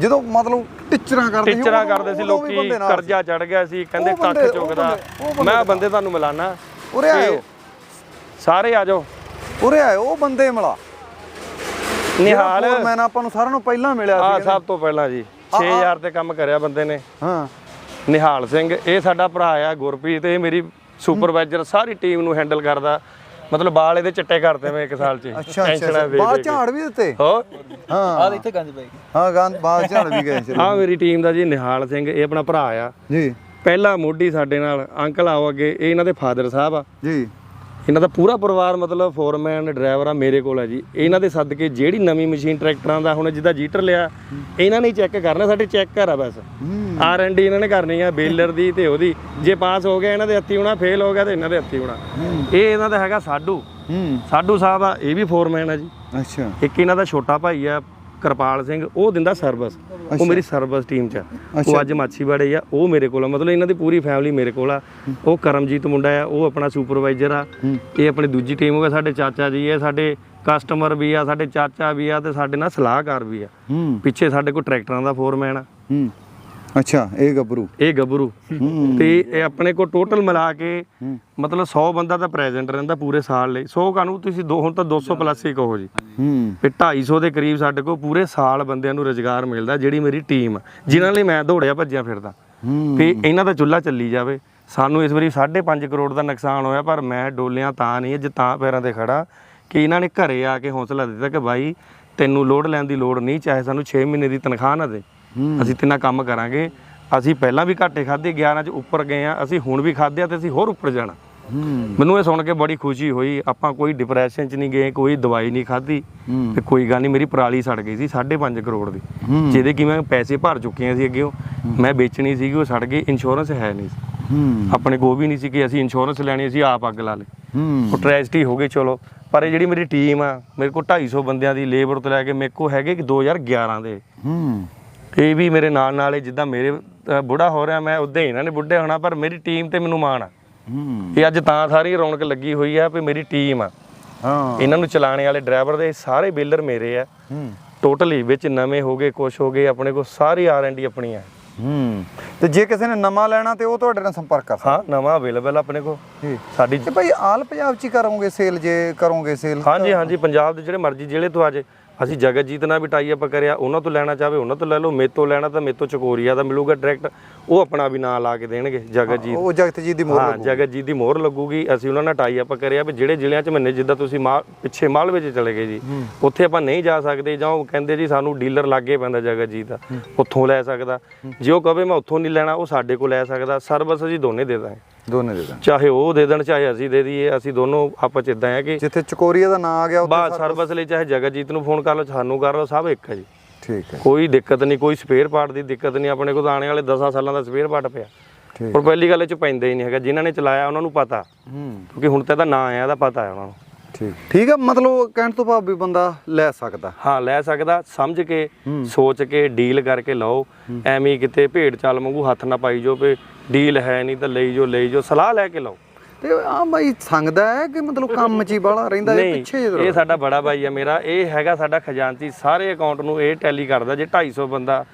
Speaker 2: ਜਦੋਂ ਮਤਲਬ ਟਿਚਰਾਂ ਕਰਦੇ ਸੀ
Speaker 1: ਟੀਚਰਾਂ
Speaker 2: ਉਦੋਂ-
Speaker 1: ਕਰਦੇ ਸੀ
Speaker 2: ਉਦੋਂ ਵੀ
Speaker 1: ਲੋਕੀ
Speaker 2: ਬੰਦੇ ਨਾਲ ਸੀ।
Speaker 1: ਕਰਜ਼ਾ ਚੜ ਗਿਆ ਸੀ ਕਹਿੰਦੇ
Speaker 2: ਉਹ ਬੰਦੇ-
Speaker 1: ਕੱਖ
Speaker 2: ਉਹ
Speaker 1: ਚੁੱਕਦਾ।
Speaker 2: ਬੰਦੇ- ਉਹ ਬੰਦੇ
Speaker 1: ਮੈਂ ਬੰਦੇ ਤੁਹਾਨੂੰ ਮਿਲਾਨਾ।
Speaker 2: ਉਰੇ ਆਇਓ।
Speaker 1: ਸਾਰੇ ਆ ਜਾਓ।
Speaker 2: ਉਰੇ ਆਇਓ ਉਹ ਬੰਦੇ ਮਿਲਾ।
Speaker 1: ਨਿਹਾਲ।
Speaker 2: ਮੈਂ ਆਪਾਂ ਨੂੰ ਸਾਰਿਆਂ ਨੂੰ ਪਹਿਲਾਂ ਮਿਲਿਆ
Speaker 1: ਆ
Speaker 2: ਸੀ
Speaker 1: ਸਭ ਤੋਂ ਪਹਿਲਾਂ ਜੀ 6000 ਤੇ ਕੰਮ ਕਰਿਆ ਬੰਦੇ ਨੇ।
Speaker 2: ਹਾਂ।
Speaker 1: ਨਿਹਾਲ ਸਿੰਘ ਇਹ ਸਾਡਾ ਭਰਾ ਆ ਗੁਰਪ੍ਰੀਤ ਇਹ ਮੇਰੀ ਸੁਪਰਵਾਈਜ਼ਰ ਸਾਰੀ ਟੀਮ ਨੂੰ ਹੈਂਡਲ ਕਰਦਾ। ਮਤਲਬ ਬਾਲ ਇਹਦੇ ਚਿੱਟੇ ਕਰਤੇ ਮੈਂ ਇੱਕ ਸਾਲ 'ਚ
Speaker 2: ਅੱਛਾ ਅੱਛਾ,
Speaker 1: ਕੇ।
Speaker 2: ਝਾੜ ਵੀ ਦਿੱਤੇ?
Speaker 1: ਹੋ।
Speaker 2: ਹਾਂ।
Speaker 3: ਆ ਇੱਥੇ ਗੰਜ ਪਈ
Speaker 2: ਹਾਂ ਗੰਦ ਬਾਹਰ ਝਾੜ ਵੀ ਗਏ
Speaker 1: ਆ ਮੇਰੀ ਟੀਮ ਦਾ ਜੀ ਨਿਹਾਲ ਸਿੰਘ ਇਹ ਆਪਣਾ ਭਰਾ ਆ।
Speaker 2: ਜੀ।
Speaker 1: ਪਹਿਲਾ ਮੋਢੀ ਸਾਡੇ ਨਾਲ ਅੰਕਲ ਆਓ ਅੱਗੇ ਇਹ ਇਹਨਾਂ ਦੇ ਫਾਦਰ ਸਾਹਿਬ ਆ।
Speaker 2: ਜੀ।
Speaker 1: ਇਹਨਾਂ ਦਾ ਪੂਰਾ ਪਰਿਵਾਰ ਮਤਲਬ ਫੋਰਮੈਨ ਡਰਾਈਵਰ ਆ ਮੇਰੇ ਕੋਲ ਹੈ ਜੀ। ਇਹਨਾਂ ਦੇ ਸਦਕੇ ਜਿਹੜੀ ਨਵੀਂ ਮਸ਼ੀਨ ਟਰੈਕਟਰਾਂ ਦਾ ਹੁਣ ਜਿੱਦਾਂ ਜੀਟਰ ਲਿਆ ਇਹਨਾਂ ਨੇ ਚੈੱਕ ਕਰਨਾ ਸਾਡੇ ਚੈੱਕ ਕਰ ਆ ਬਸ। ਆਰ ਐਂਡ ਡੀ ਇਹਨਾਂ ਨੇ ਕਰਨੀ ਆ ਬੇਲਰ ਦੀ ਤੇ ਉਹਦੀ। ਜੇ ਪਾਸ ਹੋ ਗਿਆ ਇਹਨਾਂ ਦੇ ਹੱਥੀ ਹੋਣਾ ਫੇਲ ਹੋ ਗਿਆ ਤੇ ਇਹਨਾਂ ਦੇ ਹੱਥੀ ਹੋਣਾ। ਇਹ ਇਹਨਾਂ ਦਾ ਹੈਗਾ ਸਾਡੂ। ਸਾਡੂ ਸਾਹਿਬ ਆ ਇਹ ਵੀ ਫੋਰਮੈਨ ਆ ਜੀ।
Speaker 2: ਅੱਛਾ।
Speaker 1: ਇੱਕ ਇਹਨਾਂ ਦਾ ਛੋਟਾ ਭਾਈ ਆ ਕਿਰਪਾਲ ਸਿੰਘ ਉਹ ਦਿੰਦਾ ਸਰਵਿਸ। ਉਹ ਮੇਰੀ ਸਰਵਿਸ ਟੀਮ ਚ ਆ। ਉਹ ਅੱਜ ਮਾਛੀਵਾੜੇ ਆ ਉਹ ਮੇਰੇ ਕੋਲ ਆ। ਮਤਲਬ ਇਹਨਾਂ ਦੀ ਪੂਰੀ ਫੈਮਿਲੀ ਮੇਰੇ ਕੋਲ ਆ। ਉਹ ਕਰਮਜੀਤ ਮੁੰਡਾ ਆ ਉਹ ਆਪਣਾ ਸੁਪਰਵਾਈਜ਼ਰ ਆ। ਇਹ ਆਪਣੀ ਦੂਜੀ ਟੀਮ ਹੋ ਗਿਆ ਸਾਡੇ ਚਾਚਾ ਜੀ ਇਹ ਸਾਡੇ ਕਸਟਮਰ ਵੀ ਆ ਸਾਡੇ ਚਾਚਾ ਵੀ ਆ ਤੇ ਸਾਡੇ ਨਾਲ ਸਲਾਹਕਾਰ ਵੀ ਆ।
Speaker 2: ਹੂੰ।
Speaker 1: ਪਿੱਛੇ ਸਾਡੇ ਕੋਲ ਟਰੈਕਟਰਾਂ ਦਾ ਫੋਰਮੈਨ ਆ।
Speaker 2: ਹੂੰ। ਅੱਛਾ ਇਹ ਗੱਭਰੂ।
Speaker 1: ਇਹ ਗੱਭਰੂ। ਤੇ ਇਹ ਆਪਣੇ ਕੋਲ ਟੋਟਲ ਮਿਲਾ ਕੇ ਮਤਲਬ 100 ਬੰਦਾ ਤਾਂ ਪ੍ਰੈਜ਼ੈਂਟ ਰਹਿੰਦਾ ਪੂਰੇ ਸਾਲ ਲਈ। 100 ਕਾਨੂੰ ਤੁਸੀਂ ਦੋ ਹੁਣ ਤਾਂ 200 ਪਲੱਸ ਹੀ ਕਹੋ ਜੀ।
Speaker 2: ਹੂੰ।
Speaker 1: ਵੀ 250 ਦੇ ਕਰੀਬ ਸਾਡੇ ਕੋਲ ਪੂਰੇ ਸਾਲ ਬੰਦਿਆਂ ਨੂੰ ਰੋਜ਼ਗਾਰ ਮਿਲਦਾ ਜਿਹੜੀ ਮੇਰੀ ਟੀਮ ਜਿਨ੍ਹਾਂ ਲਈ ਮੈਂ ਦੌੜਿਆ ਭੱਜਿਆ ਫਿਰਦਾ। ਵੀ ਇਹਨਾਂ ਦਾ ਚੁੱਲ੍ਹਾ ਚੱਲੀ ਜਾਵੇ। ਸਾਨੂੰ ਇਸ ਵਾਰੀ 5.5 ਕਰੋੜ ਦਾ ਨੁਕਸਾਨ ਹੋਇਆ ਪਰ ਮੈਂ ਡੋਲਿਆਂ ਤਾਂ ਨਹੀਂ ਅੱਜ ਤਾਂ ਪੈਰਾਂ ਤੇ ਖੜਾ ਕਿ ਇਹਨਾਂ ਨੇ ਘਰੇ ਆ ਕੇ ਹੌਸਲਾ ਦਿੱਤਾ ਕਿ ਬਾਈ ਤੈਨੂੰ ਲੋਡ ਲੈਣ ਦੀ ਲੋੜ ਨਹੀਂ ਚਾਹੇ ਸਾਨੂੰ 6 ਮਹੀਨੇ ਦੀ ਤਨਖਾਹ ਨਾ ਦੇ। ਅਸੀਂ ਤਿੰਨਾ ਕੰਮ ਕਰਾਂਗੇ। ਅਸੀਂ ਪਹਿਲਾਂ ਵੀ ਘਾਟੇ ਖਾਦੇ 11 ਚ ਉੱਪਰ ਗਏ ਆ। ਅਸੀਂ ਹੁਣ ਵੀ ਖਾਦੇ ਆ ਤੇ ਅਸੀਂ ਹੋਰ ਉੱਪਰ ਜਾਣਾ। ਮੈਨੂੰ ਇਹ ਸੁਣ ਕੇ ਬੜੀ ਖੁਸ਼ੀ ਹੋਈ। ਆਪਾਂ ਕੋਈ ਡਿਪਰੈਸ਼ਨ ਚ ਨਹੀਂ ਗਏ ਕੋਈ ਦਵਾਈ ਨਹੀਂ ਖਾਧੀ। ਤੇ ਕੋਈ ਗੱਲ ਨਹੀਂ ਮੇਰੀ ਪਰਾਲੀ ਸੜ ਗਈ ਸੀ 5.5 ਕਰੋੜ ਦੀ। ਜਿਹਦੇ ਕਿ ਮੈਂ ਪੈਸੇ ਭਰ ਚੁੱਕੇ ਸੀ ਅੱਗੇ ਮੈਂ ਵੇਚਣੀ ਸੀਗੀ ਉਹ ਸੜ ਗਈ ਇੰਸ਼ੋਰੈਂਸ ਹੈ ਨਹੀਂ ਸੀ। ਆਪਣੇ ਕੋਲ ਵੀ ਨਹੀਂ ਸੀ ਕਿ ਅਸੀਂ ਇੰਸ਼ੋਰੈਂਸ ਲੈਣੀ ਸੀ ਆਪ ਅੱਗ ਲਾ ਲੇ ਉਹ ਟ੍ਰੈਜਡੀ ਹੋ ਗਈ ਚਲੋ। ਪਰ ਇਹ ਜਿਹੜੀ ਮੇਰੀ ਟੀਮ ਆ ਮੇਰੇ ਕੋਲ 250 ਬੰਦਿਆਂ ਦੀ ਲੇਬਰ ਤੋਂ ਲੈ ਕੇ ਮੇਰੇ ਕੋਲ ਹੈਗੇ ਕਿ 2011 ਦੇ। ਇਹ ਵੀ ਮੇਰੇ ਨਾਲ ਨਾਲ ਹੀ ਜਿੱਦਾਂ ਮੇਰੇ ਬੁੜਾ ਹੋ ਰਿਹਾ ਮੈਂ ਉਦਾਂ ਹੀ ਇਹਨਾਂ ਨੇ ਬੁੱਢੇ ਹੋਣਾ ਪਰ ਮੇਰੀ ਟੀਮ ਤੇ ਮੈਨੂੰ ਮਾਣ ਆ।
Speaker 2: ਹੂੰ।
Speaker 1: ਇਹ ਅੱਜ ਤਾਂ ਸਾਰੀ ਰੌਣਕ ਲੱਗੀ ਹੋਈ ਆ ਵੀ ਮੇਰੀ ਟੀਮ ਆ।
Speaker 2: ਹਾਂ।
Speaker 1: ਇਹਨਾਂ ਨੂੰ ਚਲਾਉਣ ਵਾਲੇ ਡਰਾਈਵਰ ਦੇ ਸਾਰੇ ਬੇਲਰ ਮੇਰੇ ਆ।
Speaker 2: ਹੂੰ।
Speaker 1: ਟੋਟਲੀ ਵਿੱਚ ਨਵੇਂ ਹੋ ਗਏ ਕੁਛ ਹੋ ਗਏ ਆਪਣੇ ਕੋਲ ਸਾਰੀ ਆਰ&ਡੀ ਆਪਣੀ ਆ
Speaker 2: ਹੂੰ। ਤੇ ਜੇ ਕਿਸੇ ਨੇ ਨਵਾਂ ਲੈਣਾ ਤੇ ਉਹ ਤੁਹਾਡੇ ਨਾਲ ਸੰਪਰਕ ਕਰ ਸਕਦਾ।
Speaker 1: ਹਾਂ ਨਵਾਂ ਅਵੇਲੇਬਲ ਆਪਣੇ ਕੋਲ।
Speaker 2: ਜੀ।
Speaker 1: ਸਾਡੀ
Speaker 2: ਤੇ ਭਾਈ ਆਲ ਪੰਜਾਬ ਚ ਹੀ ਕਰੋਗੇ ਸੇਲ ਜੇ ਕਰੋਗੇ ਸੇਲ
Speaker 1: ਹਾਂਜੀ ਹਾਂਜੀ ਪੰਜਾਬ ਦੇ ਜਿਹੜੇ ਮਰਜ਼ੀ ਜ਼ਿਲ੍ਹੇ ਤੋਂ ਆ ਜੇ। ਅਸੀਂ ਜਗਤਜੀਤ ਨਾਲ ਵੀ ਟਾਈ ਅਪ ਕਰਿਆ ਉਹਨਾਂ ਤੋਂ ਲੈਣਾ ਚਾਹਵੇ ਉਹਨਾਂ ਤੋਂ ਲੈ ਲਓ ਮੇਤੋਂ ਲੈਣਾ ਤਾਂ ਮੇਤੋਂ ਚਕੋਰੀਆ ਦਾ ਮਿਲੂਗਾ ਡਾਇਰੈਕਟ ਉਹ ਆਪਣਾ ਵੀ ਨਾਂ ਲਾ ਕੇ ਦੇਣਗੇ ਜਗਤਜੀਤ
Speaker 2: ਉਹ ਜਗਤ ਜੀ ਦੀ ਮੋਹਰ
Speaker 1: ਹਾਂ। ਜਗਤਜੀਤ ਦੀ ਮੋਹਰ ਲੱਗੂਗੀ ਅਸੀਂ ਉਹਨਾਂ ਨਾਲ ਟਾਈ ਅਪ ਕਰਿਆ ਵੀ ਜਿਹੜੇ ਜ਼ਿਲ੍ਹਿਆਂ 'ਚ ਮੰਨੇ ਜਿੱਦਾਂ ਤੁਸੀਂ ਮਾਲ ਪਿੱਛੇ ਮਾਲ ਵਿੱਚ ਚਲੇ ਗਏ ਜੀ ਉੱਥੇ ਆਪਾਂ ਨਹੀਂ ਜਾ ਸਕਦੇ ਜਾਂ ਉਹ ਕਹਿੰਦੇ ਜੀ ਸਾਨੂੰ ਡੀਲਰ ਲਾਗੇ ਪੈਂਦਾ ਜਗਤਜੀਤ ਦਾ ਉੱਥੋਂ ਲੈ ਸਕਦਾ। ਜੇ ਉਹ ਕਵੇ ਮੈਂ ਉੱਥੋਂ ਨਹੀਂ ਲੈਣਾ ਉਹ ਸਾਡੇ ਕੋਲ ਲੈ ਸਕਦਾ ਸਰਵਿਸ ਅਸੀਂ ਦੋਨੇ ਦੇ ਦਾਂਗੇ।
Speaker 2: ਦੋਨੇ ਦੇ ਦੇਣ।
Speaker 1: ਚਾਹੇ ਉਹ ਦੇ ਦੇਣ ਚਾਹੇ ਅਸੀਂ ਦੇ ਦਈਏ। ਅਸੀਂ ਦੋਨੋਂ ਆਪਸ 'ਚ ਇਦਾਂ ਆ ਕਿ
Speaker 2: ਜਿੱਥੇ ਚਕੋਰੀਆ ਦਾ ਨਾਂ ਆ ਗਿਆ ਉੱਥੇ
Speaker 1: ਬਸ ਸਰਵਿਸ ਲਈ ਚਾਹੇ ਜਗਤਜੀਤ ਨੂੰ ਫੋਨ ਕਰ ਲਓ ਸਾਨੂੰ ਕਰ ਲਓ ਸਭ ਇੱਕ ਹੈ ਜੀ।
Speaker 2: ਠੀਕ ਹੈ।
Speaker 1: ਕੋਈ ਦਿੱਕਤ ਨਹੀਂ ਕੋਈ ਸਪੇਅਰ ਪਾਰਟ ਦੀ ਦਿੱਕਤ ਨਹੀਂ। ਆਪਣੇ ਕੋਲ ਤਾਂ ਆਉਣੇ ਵਾਲੇ 10 ਸਾਲਾਂ ਦਾ ਸਪੇਅਰ ਪਾਰਟ ਪਿਆ।
Speaker 2: ਠੀਕ
Speaker 1: ਪਰ ਪਹਿਲੀ ਗੱਲ ਇਹ ਚ ਪੈਂਦਾ ਹੀ ਨਹੀਂ ਹੈਗਾ। ਜਿਨ੍ਹਾਂ ਨੇ ਚਲਾਇਆ ਉਹਨਾਂ ਨੂੰ ਪਤਾ।
Speaker 2: ਹੂੰ।
Speaker 1: ਕਿਉਂਕਿ ਹੁਣ ਤਾਂ ਇਹਦਾ ਨਾਂ ਆਇਆ ਇਹਦਾ ਪਤਾ ਹੈ ਉਹਨਾਂ ਨੂੰ।
Speaker 2: ਠੀਕ। ਹੈ ਮਤਲਬ ਕਹਿਣ ਤੋਂ ਭਾਵ ਵੀ ਬੰਦਾ ਲੈ ਸਕਦਾ।
Speaker 1: ਹਾਂ ਲੈ ਸਕਦਾ ਸਮਝ ਕੇ ਸੋਚ ਕੇ ਡੀਲ ਕਰਕੇ ਲਓ। ਐਵੇਂ ਹੀ ਕਿਤੇ ਭੇਡ ਚਾਲ ਵਾਂਗੂ ਹੱਥ ਨਾ ਪਾਈ ਜੋ ਵੀ ਡੀਲ ਹੈ ਨਹੀਂ ਤਾਂ ਲਈ ਜੋ ਲਈ ਜੋ ਸਲਾਹ ਲੈ ਕੇ ਲਓ।
Speaker 2: ਤੇ ਆ ਬਾਈ ਸੰਗਦਾ ਹੈ ਕਿ ਮਤਲਬ ਕੰਮ ਚ ਹੀ ਬਾਲਾ ਰਹਿੰਦਾ ਇਹ ਪਿੱਛੇ ਜਦੋਂ
Speaker 1: ਇਹ ਸਾਡਾ ਬੜਾ ਭਾਈ ਆ ਮੇਰਾ। ਇਹ ਹੈਗਾ ਸਾਡਾ ਖਜ਼ਾਨਚੀ। ਸਾਰੇ ਅਕਾਊਂਟ ਨੂੰ ਇਹ ਟੈਲੀ ਕਰਦਾ ਜੇ 250 ਬੰਦਾ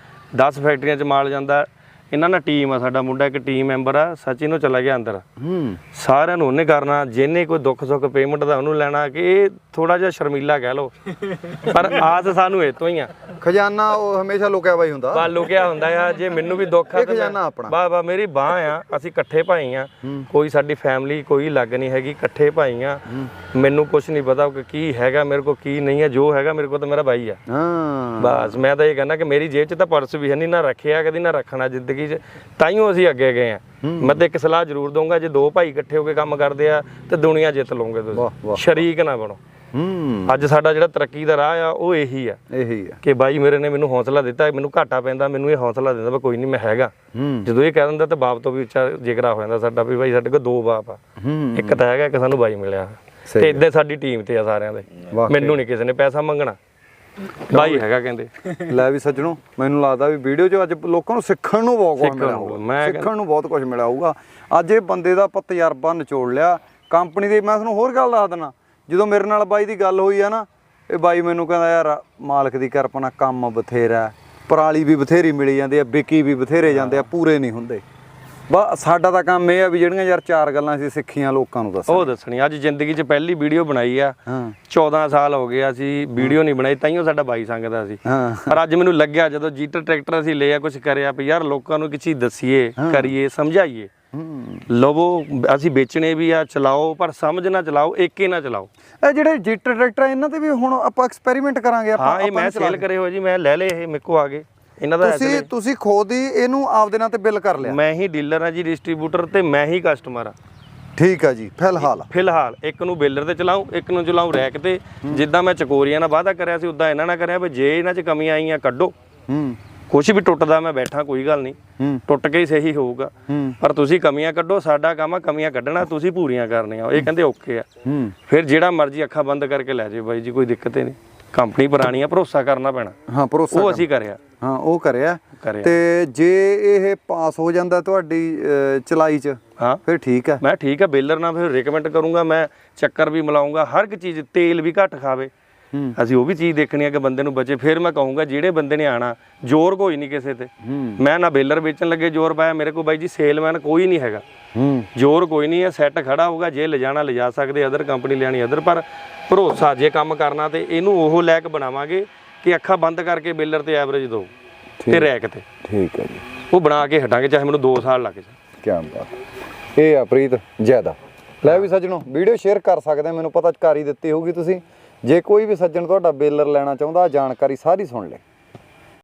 Speaker 1: 10 ਫੈਕਟਰੀਆਂ 'ਚ ਮਾਲ ਜਾਂਦਾ ਇਹਨਾਂ ਨਾਲ ਟੀਮ ਆ ਸਾਡਾ ਮੁੰਡਾ ਇੱਕ ਟੀਮ ਮੈਂਬਰ ਆ ਸਚਿਨ ਨੂੰ ਚਲਾ ਗਿਆ ਅੰਦਰ।
Speaker 2: ਹੂੰ।
Speaker 1: ਸਾਰਿਆਂ ਨੂੰ ਉਹਨੇ ਕਰਨਾ ਜਿਹਨੇ ਕੋਈ ਦੁੱਖ ਸੁੱਖ ਪੇਮੈਂਟ ਦਾ ਉਹਨੂੰ ਲੈਣਾ ਕਿ ਇਹ ਥੋੜਾ ਜਿਹਾ ਸ਼ਰਮੀਲਾ ਕਹਿ ਲਓ। ਪਰ ਆਸ ਸਾਨੂੰ ਇਹ ਤੋਂ ਹੀ ਆ।
Speaker 2: ਖਜ਼ਾਨਾ ਉਹ ਹਮੇਸ਼ਾ ਲੁਕਿਆ ਬਾਈ ਹੁੰਦਾ।
Speaker 1: ਬਾ ਲੁਕਿਆ ਹੁੰਦਾ ਆ ਜੇ ਮੈਨੂੰ ਵੀ ਦੁੱਖ ਆ
Speaker 2: ਖਜ਼ਾਨਾ ਆਪਣਾ।
Speaker 1: ਬਾ ਬਾ ਮੇਰੀ ਬਾਹ ਆ ਅਸੀਂ ਇਕੱਠੇ ਭਾਈ ਆ। ਕੋਈ ਸਾਡੀ ਫੈਮਿਲੀ ਕੋਈ ਲੱਗ ਨਹੀਂ ਹੈਗੀ ਇਕੱਠੇ ਭਾਈ ਆ। ਮੈਨੂੰ ਕੁਝ ਨਹੀਂ ਪਤਾ ਕਿ ਕੀ ਹੈਗਾ ਮੇਰੇ ਕੋਲ ਕੀ ਨਹੀਂ ਹੈ ਜੋ ਹੈਗਾ ਮੇਰੇ ਕੋਲ ਤਾਂ ਮੇਰਾ ਭਾਈ ਆ।
Speaker 2: ਹਾਂ।
Speaker 1: ਬਸ ਮੈਂ ਤਾਂ ਇਹ ਕਹਿੰਦਾ ਕਿ ਮੇਰੀ ਜੇਬ 'ਚ ਤਾਂ ਪਰਸ ਵੀ ਹੈ ਨਹੀਂ ਨਾ ਰੱਖਿਆ ਕਦੀ ਨਾ ਰੱਖਣਾ ਜ਼ਿੰਦਗੀ 'ਚ ਤਾਈਓ ਅਸੀਂ ਅੱਗੇ ਗਏ ਆ। ਮੈਂ ਤਾਂ ਇੱਕ ਸਲਾਹ ਜ਼ਰੂਰ ਦਊਂਗਾ ਜੇ ਦੋ ਭਾਈ ਇਕੱਠੇ ਹੋ ਕੇ ਕੰਮ ਕਰਦੇ ਆ ਤੇ ਦੁਨੀਆ ਜਿੱਤ ਲਓਗੇ ਤੁਸੀਂ। ਸ਼ਰੀਕ ਨਾ ਬਣੋ। ਅੱਜ ਸਾਡਾ ਜਿਹੜਾ ਤਰੱਕੀ ਦਾ ਰਾਹ ਆ ਉਹ ਇਹੀ ਆ।
Speaker 2: ਇਹੀ ਆ।
Speaker 1: ਕਿ ਬਾਈ ਮੇਰੇ ਨੇ ਮੈਨੂੰ ਹੌਸਲਾ ਦਿੱਤਾ ਮੈਨੂੰ ਘਾਟਾ ਪੈਂਦਾ ਮੈਨੂੰ ਇਹ ਹੌਸਲਾ ਦਿੰਦਾ ਵੀ ਕੋਈ ਨਹੀਂ ਮੈਂ ਹੈਗਾ। ਜਦੋਂ ਇਹ ਕਹਿ ਦਿੰਦਾ ਤਾਂ ਬਾਪ ਤੋਂ ਵੀ ਉੱਚਾ ਜਿਗਰਾ ਹੋ ਜਾਂਦਾ ਸਾਡਾ ਵੀ ਬਾਈ ਸਾਡੇ ਕੋਲ ਦੋ ਬਾਪ ਆ। ਇੱਕ ਤਾਂ ਹੈਗਾ ਇੱਕ ਸਾਨੂੰ ਬਾਈ ਮਿਲਿਆ। ਤੇ ਇਦਾਂ ਸਾਡੀ ਟੀਮ ਤੇ ਆ ਸਾਰਿਆਂ ਦੇ। ਮੈਨੂੰ ਨਹੀਂ ਕਿਸੇ ਨੇ ਪੈਸਾ ਮੰਗਣਾ। ਬਾਈ ਹੈਗਾ ਕਹਿੰਦੇ।
Speaker 2: ਲੈ ਵੀ ਸੱਜਣੋ ਮੈਨੂੰ ਲੱਗਦਾ ਵੀ ਵੀਡੀਓ 'ਚ ਅੱਜ ਲੋਕਾਂ ਨੂੰ ਸਿੱਖਣ ਨੂੰ ਬਹੁਤ ਕੁਝ ਮਿਲਿਆ ਸਿੱਖਣ ਨੂੰ ਬਹੁਤ ਕੁਝ ਮਿਲਿਆ ਹੋਊਗਾ। ਅੱਜ ਇਹ ਬੰਦੇ ਦਾ ਤਜਰਬਾ ਨਿਚੋੜ ਲਿਆ। ਕੰਪਨੀ ਦੇ ਮੈਂ ਤੁਹਾਨੂੰ ਹੋਰ ਗੱਲ ਦੱਸ ਦਿੰਦਾ। ਜਦੋਂ ਮੇਰੇ ਨਾਲ ਬਾਈ ਦੀ ਗੱਲ ਹੋਈ ਆ ਨਾ ਇਹ ਬਾਈ ਮੈਨੂੰ ਕਹਿੰਦਾ ਯਾਰ ਮਾਲਕ ਦੀ ਕਿਰਪਾ ਨਾਲ ਕੰਮ ਬਥੇਰਾ ਪਰਾਲੀ ਵੀ ਬਥੇਰੀ ਮਿਲੀ ਜਾਂਦੀ ਆ ਵਿਕੀ ਵੀ ਬਥੇਰੇ ਜਾਂਦੇ ਆ ਪੂਰੇ ਨਹੀਂ ਹੁੰਦੇ। ਬਾ ਸਾਡਾ ਤਾਂ ਕੰਮ ਇਹ ਆ ਵੀ ਜਿਹੜੀਆਂ ਯਾਰ ਚਾਰ ਗੱਲਾਂ ਅਸੀਂ ਸਿੱਖੀਆਂ ਲੋਕਾਂ ਨੂੰ ਦੱਸ
Speaker 1: ਉਹ ਦੱਸਣੀ ਅੱਜ ਜ਼ਿੰਦਗੀ 'ਚ ਪਹਿਲੀ ਵੀਡੀਓ ਬਣਾਈ ਆ।
Speaker 2: ਹਾਂ।
Speaker 1: 14 ਸਾਲ ਹੋ ਗਏ ਅਸੀਂ ਵੀਡੀਓ ਨਹੀਂ ਬਣਾਈ ਤਾਈਓ ਸਾਡਾ ਬਾਈ ਸੰਗਦਾ ਸੀ।
Speaker 2: ਹਾਂ।
Speaker 1: ਪਰ ਅੱਜ ਮੈਨੂੰ ਲੱਗਿਆ ਜਦੋਂ ਜੀਟਰ ਟਰੈਕਟਰ ਅਸੀਂ ਲਿਆ ਕੁਝ ਕਰਿਆ ਵੀ ਯਾਰ ਲੋਕਾਂ ਨੂੰ ਕਿਸੇ ਦੱਸੀਏ ਕਰੀਏ ਸਮਝਾਈਏ। ਲਵੋ ਅਸੀਂ ਵੇਚਣੇ ਵੀ ਆ ਚਲਾਓ ਪਰ ਸਮਝ ਨਾ ਚਲਾਓ ਏਕੇ ਨਾ ਚਲਾਓ।
Speaker 2: ਇਹ ਜਿਹੜੇ ਜੀਟਰ ਟਰੈਕਟਰ ਆ, ਇਹਨਾਂ ਤੇ ਵੀ ਹੁਣ ਆਪਾਂ ਐਕਸਪੈਰੀਮੈਂਟ ਕਰਾਂਗੇ ਆਪਾਂ
Speaker 1: ਹਾਂ ਇਹ ਮੈਂ ਸੇਲ ਕਰੇ ਹੋ ਜੀ ਮੈਂ ਲੈ ਲਏ ਇਹ ਮੇਰੇ ਕੋ ਆ ਗਏ। ਇਹਨਾਂ ਦਾ
Speaker 2: ਤੁਸੀਂ ਤੁਸੀਂ ਖੁਦ ਹੀ ਇਹਨੂੰ ਆਪਦੇ ਨਾਂ ਤੇ ਬਿੱਲ ਕਰ ਲਿਆ।
Speaker 1: ਮੈਂ ਹੀ ਡੀਲਰ ਆ ਜੀ ਡਿਸਟ੍ਰੀਬਿਊਟਰ ਤੇ ਮੈਂ ਹੀ ਕਸਟਮਰ ਆ
Speaker 2: ਠੀਕ ਆ ਜੀ ਫਿਲਹਾਲ।
Speaker 1: ਫਿਲਹਾਲ ਇੱਕ ਨੂੰ ਬੇਲਰ ਤੇ ਚਲਾਉ ਇੱਕ ਨੂੰ ਚਲਾਉ ਰੈਕ ਤੇ। ਜਿੱਦਾਂ ਮੈਂ ਚਕੋਰੀਆਂ ਨਾਲ ਵਾਅਦਾ ਕਰਿਆ ਸੀ ਉਦਾਂ ਇਹਨਾਂ ਨਾਲ ਕਰਿਆ ਵੀ ਜੇ ਇਹਨਾਂ 'ਚ ਕਮੀਆਂ ਆਈਆਂ ਕੱਢੋ।
Speaker 2: ਹੂੰ।
Speaker 1: ਕੁਝ ਵੀ ਟੁੱਟਦਾ ਮੈਂ ਬੈਠਾ ਕੋਈ ਗੱਲ ਨਹੀਂ। ਟੁੱਟ ਕੇ ਹੀ ਸਹੀ ਹੋਊਗਾ। ਪਰ ਤੁਸੀਂ ਕਮੀਆਂ ਕੱਢੋ ਸਾਡਾ ਕੰਮ ਆ ਕਮੀਆਂ ਕੱਢਣਾ ਤੁਸੀਂ ਪੂਰੀਆਂ ਕਰਨੀਆਂ। ਇਹ ਕਹਿੰਦੇ ਓਕੇ ਆ।
Speaker 2: ਹੂੰ।
Speaker 1: ਫਿਰ ਜਿਹੜਾ ਮਰਜ਼ੀ ਅੱਖਾਂ ਬੰਦ ਕਰਕੇ ਲੈ ਜਾਏ ਬਾਈ ਜੀ ਕੋਈ ਦਿੱਕਤ ਹੀ ਨਹੀਂ। ਕੰਪਨੀ ਪੁਰਾਣੀ ਆ ਭਰੋਸਾ ਕਰਨਾ ਪੈਣਾ।
Speaker 2: ਹਾਂ ਭਰੋਸਾ
Speaker 1: ਉਹ ਅਸੀਂ ਕਰਿਆ।
Speaker 2: ਹਾਂ ਉਹ ਕਰਿਆ।
Speaker 1: ਕਰਿਆ।
Speaker 2: ਤੇ ਜੇ ਇਹ ਪਾਸ ਹੋ ਜਾਂਦਾ ਤੁਹਾਡੀ ਚਲਾਈ ਚ
Speaker 1: ਹਾਂ।
Speaker 2: ਫਿਰ ਠੀਕ ਆ
Speaker 1: ਮੈਂ ਠੀਕ ਆ ਬੇਲਰ ਨਾਲ ਫਿਰ ਰეკਮੈਂਡ ਕਰੂੰਗਾ ਮੈਂ ਚੱਕਰ ਵੀ ਮਿਲਾਉਂਗਾ ਹਰ ਇੱਕ ਚੀਜ਼ ਤੇਲ ਵੀ ਘੱਟ ਖਾਵੇ।
Speaker 2: ਹੂੰ।
Speaker 1: ਅਸੀਂ ਉਹ ਵੀ ਚੀਜ਼ ਦੇਖਣੀ ਆ ਕਿ ਬੰਦੇ ਨੂੰ ਬਚੇ ਫਿਰ ਮੈਂ ਕਹੂੰਗਾ ਜਿਹੜੇ ਬੰਦੇ ਨੇ ਆਣਾ ਜ਼ੋਰ ਕੋਈ ਨਹੀਂ ਕਿਸੇ ਤੇ।
Speaker 2: ਹੂੰ।
Speaker 1: ਮੈਂ ਨਾ ਬੇਲਰ ਵੇਚਣ ਲੱਗੇ ਜ਼ੋਰ ਪਾਇਆ ਮੇਰੇ ਕੋਲ ਬਾਈ ਜੀ ਸੇਲਮੈਨ ਕੋਈ ਨਹੀਂ ਹੈਗਾ।
Speaker 2: ਹੂੰ।
Speaker 1: ਜ਼ੋਰ ਕੋਈ ਨਹੀਂ ਹੈ ਸੈੱਟ ਖੜਾ ਹੋਊਗਾ ਜੇ ਲਿਜਾਣਾ ਲਿਜਾ ਸਕਦੇ ਅਦਰ ਕੰਪਨੀ ਲੈਣੀ ਅਦਰ ਪਰ ਭਰੋਸਾ ਜੇ ਕੰਮ ਕਰਨਾ ਤੇ ਇਹਨੂੰ ਉਹ ਲੈਕ ਬਣਾਵਾਂਗੇ ਕਿ ਅੱਖਾਂ ਬੰਦ ਕਰਕੇ ਬੇਲਰ ਤੇ ਐਵਰੇਜ ਦੋ ਤੇ ਰੈਕ ਤੇ।
Speaker 2: ਠੀਕ ਆ ਜੀ।
Speaker 1: ਉਹ ਬਣਾ ਕੇ ਹਟਾਂਗੇ ਚਾਹੇ ਮੈਨੂੰ 2 ਸਾਲ ਲੱਗ ਜਾਣ।
Speaker 2: ਕੀ ਬਾਤ ਇਹ ਆ ਪ੍ਰੀਤ ਜ਼ਿਆਦਾ ਲੈ ਵੀ ਸੱਜਣੋ ਵੀਡੀਓ ਸ਼ੇਅਰ ਕਰ ਸਕਦੇ ਮੈਨੂੰ ਪਤਾ ਕਰ ਹੀ ਦਿੱਤੀ ਹੋਊਗੀ ਤੁਸੀਂ। ਜੇ ਕੋਈ ਵੀ ਸੱਜਣ ਤੁਹਾਡਾ ਬੇਲਰ ਲੈਣਾ ਚਾਹੁੰਦਾ ਜਾਣਕਾਰੀ ਸਾਰੀ ਸੁਣ ਲੈ।